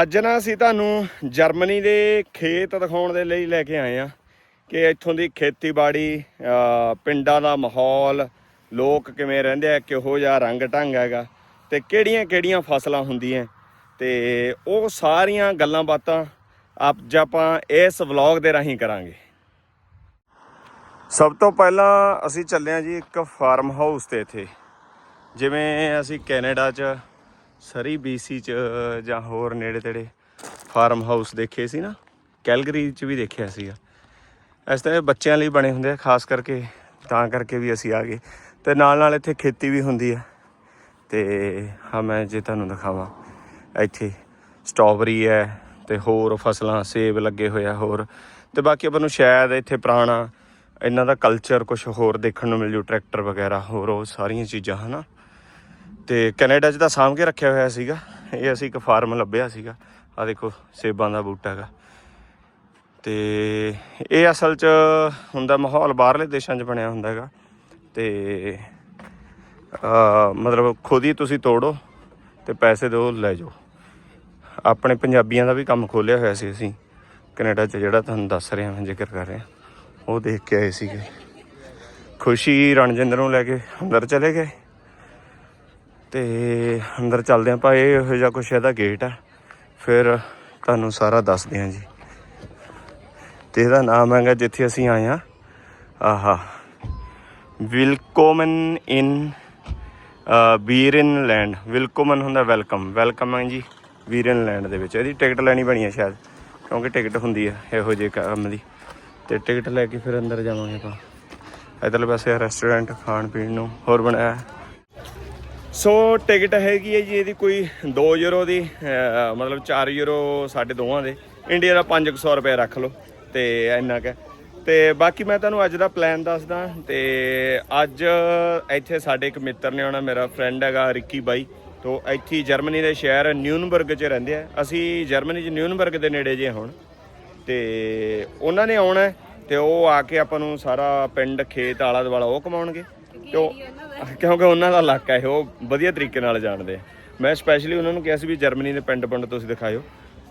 ਅੱਜ ਨਾ ਅਸੀਂ ਤੁਹਾਨੂੰ ਜਰਮਨੀ ਦੇ ਖੇਤ ਦਿਖਾਉਣ ਦੇ ਲਈ ਲੈ ਕੇ ਆਏ ਆ ਕਿ ਇੱਥੋਂ ਦੀ ਖੇਤੀਬਾੜੀ ਪਿੰਡਾਂ ਦਾ ਮਾਹੌਲ, ਲੋਕ ਕਿਵੇਂ ਰਹਿੰਦੇ ਆ, ਕਿਹੋ ਜਿਹਾ ਰੰਗ ਢੰਗ ਹੈਗਾ ਤੇ ਕਿਹੜੀਆਂ-ਕਿਹੜੀਆਂ ਫਸਲਾਂ ਹੁੰਦੀਆਂ। ਤੇ ਉਹ ਸਾਰੀਆਂ ਗੱਲਾਂ ਬਾਤਾਂ ਅੱਜ ਆਪਾਂ ਇਸ ਵਲੌਗ ਦੇ ਰਾਹੀਂ ਕਰਾਂਗੇ। ਸਭ ਤੋਂ ਪਹਿਲਾਂ ਅਸੀਂ ਚੱਲੇ ਆ ਜੀ ਇੱਕ ਫਾਰਮ ਹਾਊਸ ਤੇ ਇੱਥੇ। ਜਿਵੇਂ ਅਸੀਂ ਕੈਨੇਡਾ 'ਚ ਸਰੀ BC 'ਚ ਜਾਂ ਹੋਰ ਨੇੜੇ ਤੇੜੇ ਫਾਰਮ ਹਾਊਸ ਦੇਖੇ ਸੀ ਨਾ? ਕੈਲਗਰੀ 'ਚ ਵੀ ਦੇਖਿਆ ਸੀਗਾ। ਇਸ ਤਰ੍ਹਾਂ ਬੱਚਿਆਂ ਲਈ ਬਣੇ ਹੁੰਦੇ ਆ, ਖਾਸ ਕਰਕੇ ਤਾਂ ਕਰਕੇ ਵੀ ਅਸੀਂ ਆ ਗਏ। ਤੇ ਨਾਲ ਨਾਲ ਇੱਥੇ ਖੇਤੀ ਵੀ ਹੁੰਦੀ ਹੈ ਤੇ ਹਾਂ, ਮੈਂ ਜੇ ਤੁਹਾਨੂੰ ਦਿਖਾਵਾਂ। ਇੱਥੇ ਸਟ੍ਰਾਬੇਰੀ ਹੈ ਤੇ ਹੋਰ ਫਸਲਾਂ, ਸੇਬ ਲੱਗੇ ਹੋਏ ਆ ਹੋਰ। ਤੇ ਬਾਕੀ ਆਪਾਂ ਨੂੰ ਸ਼ਾਇਦ ਇੱਥੇ ਪੁਰਾਣਾ ਇਹਨਾਂ ਦਾ ਕਲਚਰ ਕੁਝ ਹੋਰ ਦੇਖਣ ਨੂੰ ਮਿਲ ਜੂ ਟਰੈਕਟਰ ਵਗੈਰਾ ਹੋਰ, ਉਹ ਸਾਰੀਆਂ ਚੀਜ਼ਾਂ, ਹਨਾ? ਤੇ ਕੈਨੇਡਾ 'ਚ ਤਾਂ ਸਾਂਭ ਕੇ ਰੱਖਿਆ ਹੋਇਆ ਸੀਗਾ। ਇਹ ਅਸੀਂ ਇੱਕ ਫਾਰਮ ਲੱਭਿਆ ਸੀਗਾ। ਆ ਦੇਖੋ, ਸੇਬਾਂ ਦਾ ਬੂਟਾ ਹੈਗਾ। ਤੇ ਇਹ ਅਸਲ 'ਚ ਹੁੰਦਾ ਮਾਹੌਲ ਬਾਹਰਲੇ ਦੇਸ਼ਾਂ 'ਚ ਬਣਿਆ ਹੁੰਦਾ ਹੈਗਾ। ਤੇ ਮਤਲਬ ਖੁਦ ਹੀ ਤੁਸੀਂ ਤੋੜੋ ਤੇ ਪੈਸੇ ਦਿਓ, ਲੈ ਜਾਓ। ਆਪਣੇ ਪੰਜਾਬੀਆਂ ਦਾ ਵੀ ਕੰਮ ਖੋਲਿਆ ਹੋਇਆ ਸੀ ਅਸੀਂ। ਕੈਨੇਡਾ 'ਚ ਜਿਹੜਾ ਤੁਹਾਨੂੰ ਦੱਸ ਰਿਹਾ ਮੈਂ ਜ਼ਿਕਰ ਕਰ ਰਿਹਾ। ਉਹ ਦੇਖ ਕੇ ਆਏ ਸੀਗੇ। ਖੁਸ਼ੀ ਰਣਜਿੰਦਰ ਨੂੰ ਲੈ ਕੇ ਅੰਦਰ ਚਲੇ ਗਏ। ਤੇ ਅੰਦਰ ਚੱਲਦੇ ਆਂ ਭਾਈ, ਇਹੋ ਜਿਹਾ ਕੁਛ ਇਹਦਾ ਗੇਟ ਆ। ਫਿਰ ਤੁਹਾਨੂੰ ਸਾਰਾ ਦੱਸਦੇ ਆਂ ਜੀ। ਤੇ ਇਹਦਾ ਨਾਮ ਹੈਗਾ ਜਿੱਥੇ ਅਸੀਂ ਆਏ ਆ ਆਹਾ। ਵਿਲਕੋਮਨ ਇਨ ਵੀਰਨ ਲੈਂਡ ਵਿਲਕੋਮਨ ਹੁੰਦਾ ਵੈਲਕਮ ਵੈਲਕਮ ਹੈ ਜੀ ਵੀਰਨ ਲੈਂਡ ਦੇ ਵਿੱਚ। ਇਹਦੀ ਟਿਕਟ ਲੈਣੀ ਬਣੀ ਹੈ ਸ਼ਾਇਦ, ਕਿਉਂਕਿ ਟਿਕਟ ਹੁੰਦੀ ਹੈ ਇਹੋ ਜਿਹੇ ਕੰਮ ਦੀ। ਤੇ ਟਿਕਟ ਲੈ ਕੇ ਫਿਰ ਅੰਦਰ ਜਾਵਾਂਗੇ ਆਪਾਂ। ਇਧਰਲੇ ਪਾਸੇ ਰੈਸਟੋਰੈਂਟ ਖਾਣ ਪੀਣ ਨੂੰ ਹੋਰ ਬਣਾਇਆ। ਸੋ ਟਿਕਟ ਹੈਗੀ ਹੈ ਜੀ ਇਹਦੀ ਕੋਈ 2 ਯੂਰੋ ਦੀ ਮਤਲਬ 4 ਯੂਰੋ ਸਾਡੇ ਦੋਵਾਂ ਦੇ। ਇੰਡੀਆ ਦਾ 500 ਰੁਪਏ ਰੱਖ ਲਓ ਤੇ ਇੰਨਾ ਕੁ। ਤੇ ਬਾਕੀ ਮੈਂ ਤੁਹਾਨੂੰ ਅੱਜ ਦਾ ਪਲਾਨ ਦੱਸਦਾ ਤੇ ਅੱਜ ਇੱਥੇ ਸਾਡੇ ਇੱਕ ਮਿੱਤਰ ਨੇ ਆਉਣਾ ਮੇਰਾ ਫਰੈਂਡ ਹੈਗਾ ਰਿੱਕੀ ਬਾਈ। ਤੋਂ ਇੱਥੇ ਜਰਮਨੀ ਦੇ ਸ਼ਹਿਰ ਨਿਊਨਬਰਗ 'ਚ ਰਹਿੰਦੇ ਆ। ਅਸੀਂ ਜਰਮਨੀ 'ਚ ਨਿਊਨਬਰਗ ਦੇ ਨੇੜੇ ਜੇ ਹੁਣ। ਤੇ ਉਹਨਾਂ ਨੇ ਆਉਣਾ ਤੇ ਉਹ ਆ ਕੇ ਆਪਾਂ ਨੂੰ ਸਾਰਾ ਪਿੰਡ ਖੇਤ ਆਲਾ ਦੁਆਲਾ ਉਹ ਕਮਾਉਣਗੇ। ਤੇ ਕਿਉਂਕਿ ਉਹਨਾਂ ਦਾ ਇਲਾਕਾ ਇਹ ਉਹ ਵਧੀਆ ਤਰੀਕੇ ਨਾਲ ਜਾਣਦੇ ਆ। ਮੈਂ ਸਪੈਸ਼ਲੀ ਉਹਨਾਂ ਨੂੰ ਕਿਹਾ ਸੀ ਵੀ ਜਰਮਨੀ ਦੇ ਪਿੰਡ ਪਿੰਡ ਤੁਸੀਂ ਦਿਖਾਇਓ।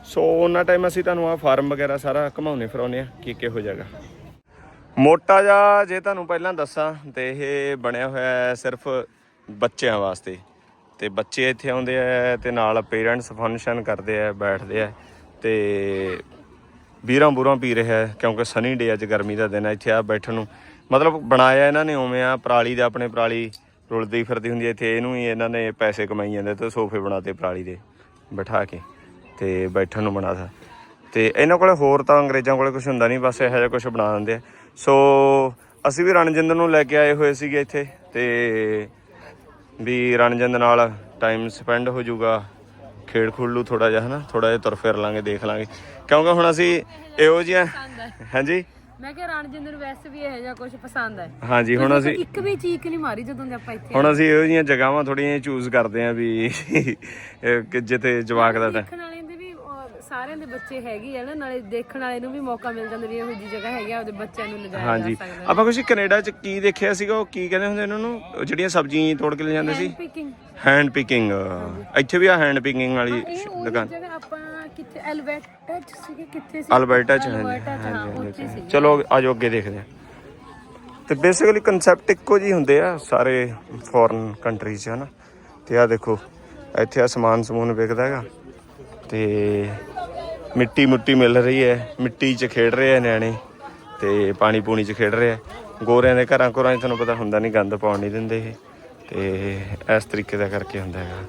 ਸੋ ਉਹਨਾਂ ਟਾਈਮ ਅਸੀਂ ਤੁਹਾਨੂੰ ਆ ਫਾਰਮ ਵਗੈਰਾ ਸਾਰਾ ਘਮਾਉਨੇ ਫਿਰਾਉਨੇ ਆ ਕੀ ਕਿਹੋ ਹੋ ਮੋਟਾ ਜਿਹਾ ਜੇ ਤੁਹਾਨੂੰ ਪਹਿਲਾਂ ਦੱਸਾਂ ਤੇ ਇਹ ਬਣਿਆ ਹੋਇਆ ਹੈ ਸਿਰਫ ਬੱਚਿਆਂ ਵਾਸਤੇ। ਤੇ ਬੱਚੇ ਇੱਥੇ ਆਉਂਦੇ ਆ ਤੇ ਨਾਲ ਪੇਰੈਂਟਸ ਫੰਕਸ਼ਨ ਕਰਦੇ ਆ, ਬੈਠਦੇ ਆ ਤੇ ਬੀਰਾਂ ਬੂਰਾਂ ਪੀ ਰਿਹਾ ਕਿਉਂਕਿ ਸਨੀ ਡੇ ਅੱਜ ਗਰਮੀ ਦਾ ਦਿਨ ਹੈ ਇੱਥੇ ਆ ਬੈਠਣ ਨੂੰ। ਮਤਲਬ ਬਣਾਇਆ ਇਹਨਾਂ ਨੇ ਉਵੇਂ ਆ, ਪਰਾਲੀ ਦਾ ਆਪਣੇ ਪਰਾਲੀ ਰੁਲਦੀ ਫਿਰਦੀ ਹੁੰਦੀ ਹੈ ਇੱਥੇ ਇਹਨੂੰ ਹੀ ਇਹਨਾਂ ਨੇ ਪੈਸੇ ਕਮਾਈ ਜਾਂਦੇ ਤੇ ਸੋਫੇ ਬਣਾਤੇ ਪਰਾਲੀ ਦੇ ਬਿਠਾ ਕੇ ਤੇ ਬੈਠਣ ਨੂੰ ਬਣਾਤਾ ਤੇ ਇਹਨਾਂ ਕੋਲੇ ਹੋਰ ਤਾਂ ਅੰਗਰੇਜ਼ਾਂ ਕੋਲੇ ਕੁਝ ਹੁੰਦਾ ਨਹੀਂ ਬਸ ਇਹੋ ਜਿਹਾ ਕੁਝ ਬਣਾ ਦਿੰਦੇ ਆ। ਸੋ ਅਸੀਂ ਵੀ ਰਣਜਿੰਦਰ ਨੂੰ ਲੈ ਕੇ ਆਏ ਹੋਏ ਸੀਗੇ ਇੱਥੇ ਤੇ ਵੀ ਰਣਜਿੰਦ ਨਾਲ ਟਾਈਮ ਸਪੈਂਡ ਹੋ ਜਾਊਗਾ। ਖੇਡ ਖੁੱਲੂ ਥੋੜਾ ਜਿਹਾ ਹਨਾ ਥੋੜਾ ਜਿਹਾ ਤੁਰ ਫਿਰ ਲਾਂਗੇ ਦੇਖ ਲਾਂਗੇ। ਕਿਉਂਕਿ ਹੁਣ ਅਸੀਂ ਇਹੋ ਜਿਹੀਆਂ ਹਾਂਜੀ? ਮੈਂ ਕਿਹਾ ਰਣਜਿੰਦਰ ਨੂੰ ਵੈਸੇ ਵੀ ਇਹੋ ਜਿਹਾ ਕੁਝ ਪਸੰਦ ਹੈ। ਹਾਂਜੀ ਹੁਣ ਅਸੀਂ ਇੱਕ ਵੀ ਚੀਕ ਨਹੀਂ ਮਾਰੀ ਜਦੋਂ ਦੇ ਆਪਾਂ ਇੱਥੇ ਹੁਣ ਅਸੀਂ ਇਹੋ ਜਿਹੀਆਂ ਜਗ੍ਹਾਵਾਂ ਥੋੜੀਆਂ ਚੂਜ਼ ਕਰਦੇ ਆਂ ਵੀ ਕਿ ਜਿੱਥੇ ਜਵਾਕ ਦਾ ਦੇਖਣ ਵਾਲਿਆਂ ਦੇ ਵੀ ਸਾਰਿਆਂ ਦੇ ਬੱਚੇ ਹੈਗੇ ਆ ਨਾ ਨਾਲੇ ਦੇਖਣ ਵਾਲੇ ਨੂੰ ਵੀ ਮੌਕਾ ਮਿਲ ਜਾਂਦਾ ਵੀ ਇਹੋ ਜਿਹੀ ਜਗ੍ਹਾ ਹੈਗੀ ਆ ਉਹਦੇ ਬੱਚਿਆਂ ਨੂੰ ਲਿਜਾਇਆ ਹਾਂਜੀ। ਜਾ ਸਕਦਾ ਆਪਾਂ ਕੁਝ ਕੈਨੇਡਾ ਚ ਕੀ ਦੇਖਿਆ ਸੀਗਾ ਉਹ ਕੀ ਕਹਿੰਦੇ ਹੁੰਦੇ ਇਹਨਾਂ ਨੂੰ ਉਹ ਜਿਹੜੀਆਂ ਸਬਜ਼ੀਆਂ ਤੋੜ ਕੇ ਲੈ ਜਾਂਦੇ ਸੀ? ਪਿਕਿੰਗ ਹੈਂਡ ਪਿਕਿੰਗ ਇੱਥੇ ਵੀ ਆ ਹੈਂਡ ਪਿਕਿੰਗ ਵਾਲੀ ਇਹ ਉਹ ਦੁਕਾਨ। ਜਗ੍ਹਾ ਆਪਾਂ ਕਿੱਥੇ? ਐਲਬਰਟਾ ਚ ਸੀਗੇ ਕਿੱਥੇ ਸੀ? ਅਲਬਰਟਾ ਚ ਅਲਬਰਟਾ ਚ ਹਾਂ ਉੱਥੇ ਸੀ ਚਲੋ ਆਜੋ ਅੱਗੇ ਦੇਖਦੇ ਹਾਂ। ਤੇ ਬੇਸਿਕਲੀ ਕਨਸੈਪਟ ਇੱਕੋ ਜਿਹੀ ਹੁੰਦੇ ਆ ਸਾਰੇ ਫੋਰਨ ਕੰਟਰੀਜ਼ 'ਚ ਹਨਾ। ਤੇ ਆ ਦੇਖੋ ਇੱਥੇ ਆ ਸਮਾਨ ਸਮੂਨ ਵਿਕਦਾ ਹੈਗਾ। ਤੇ ਮਿੱਟੀ ਮੁੱਟੀ ਮਿਲ ਰਹੀ ਹੈ ਮਿੱਟੀ 'ਚ ਖੇਡ ਰਹੇ ਆ ਨਿਆਣੇ ਤੇ ਪਾਣੀ ਪੂਣੀ 'ਚ ਖੇਡ ਰਹੇ ਆ। ਗੋਰਿਆਂ ਦੇ ਘਰਾਂ ਘਰਾਂ 'ਚ ਤੁਹਾਨੂੰ ਪਤਾ ਹੁੰਦਾ ਨਹੀਂ ਗੰਦ ਪਾਉਣ ਨਹੀਂ ਦਿੰਦੇ ਇਹ। ਤੇ ਇਸ ਤਰੀਕੇ ਦਾ ਕਰਕੇ ਹੁੰਦਾ ਹੈਗਾ।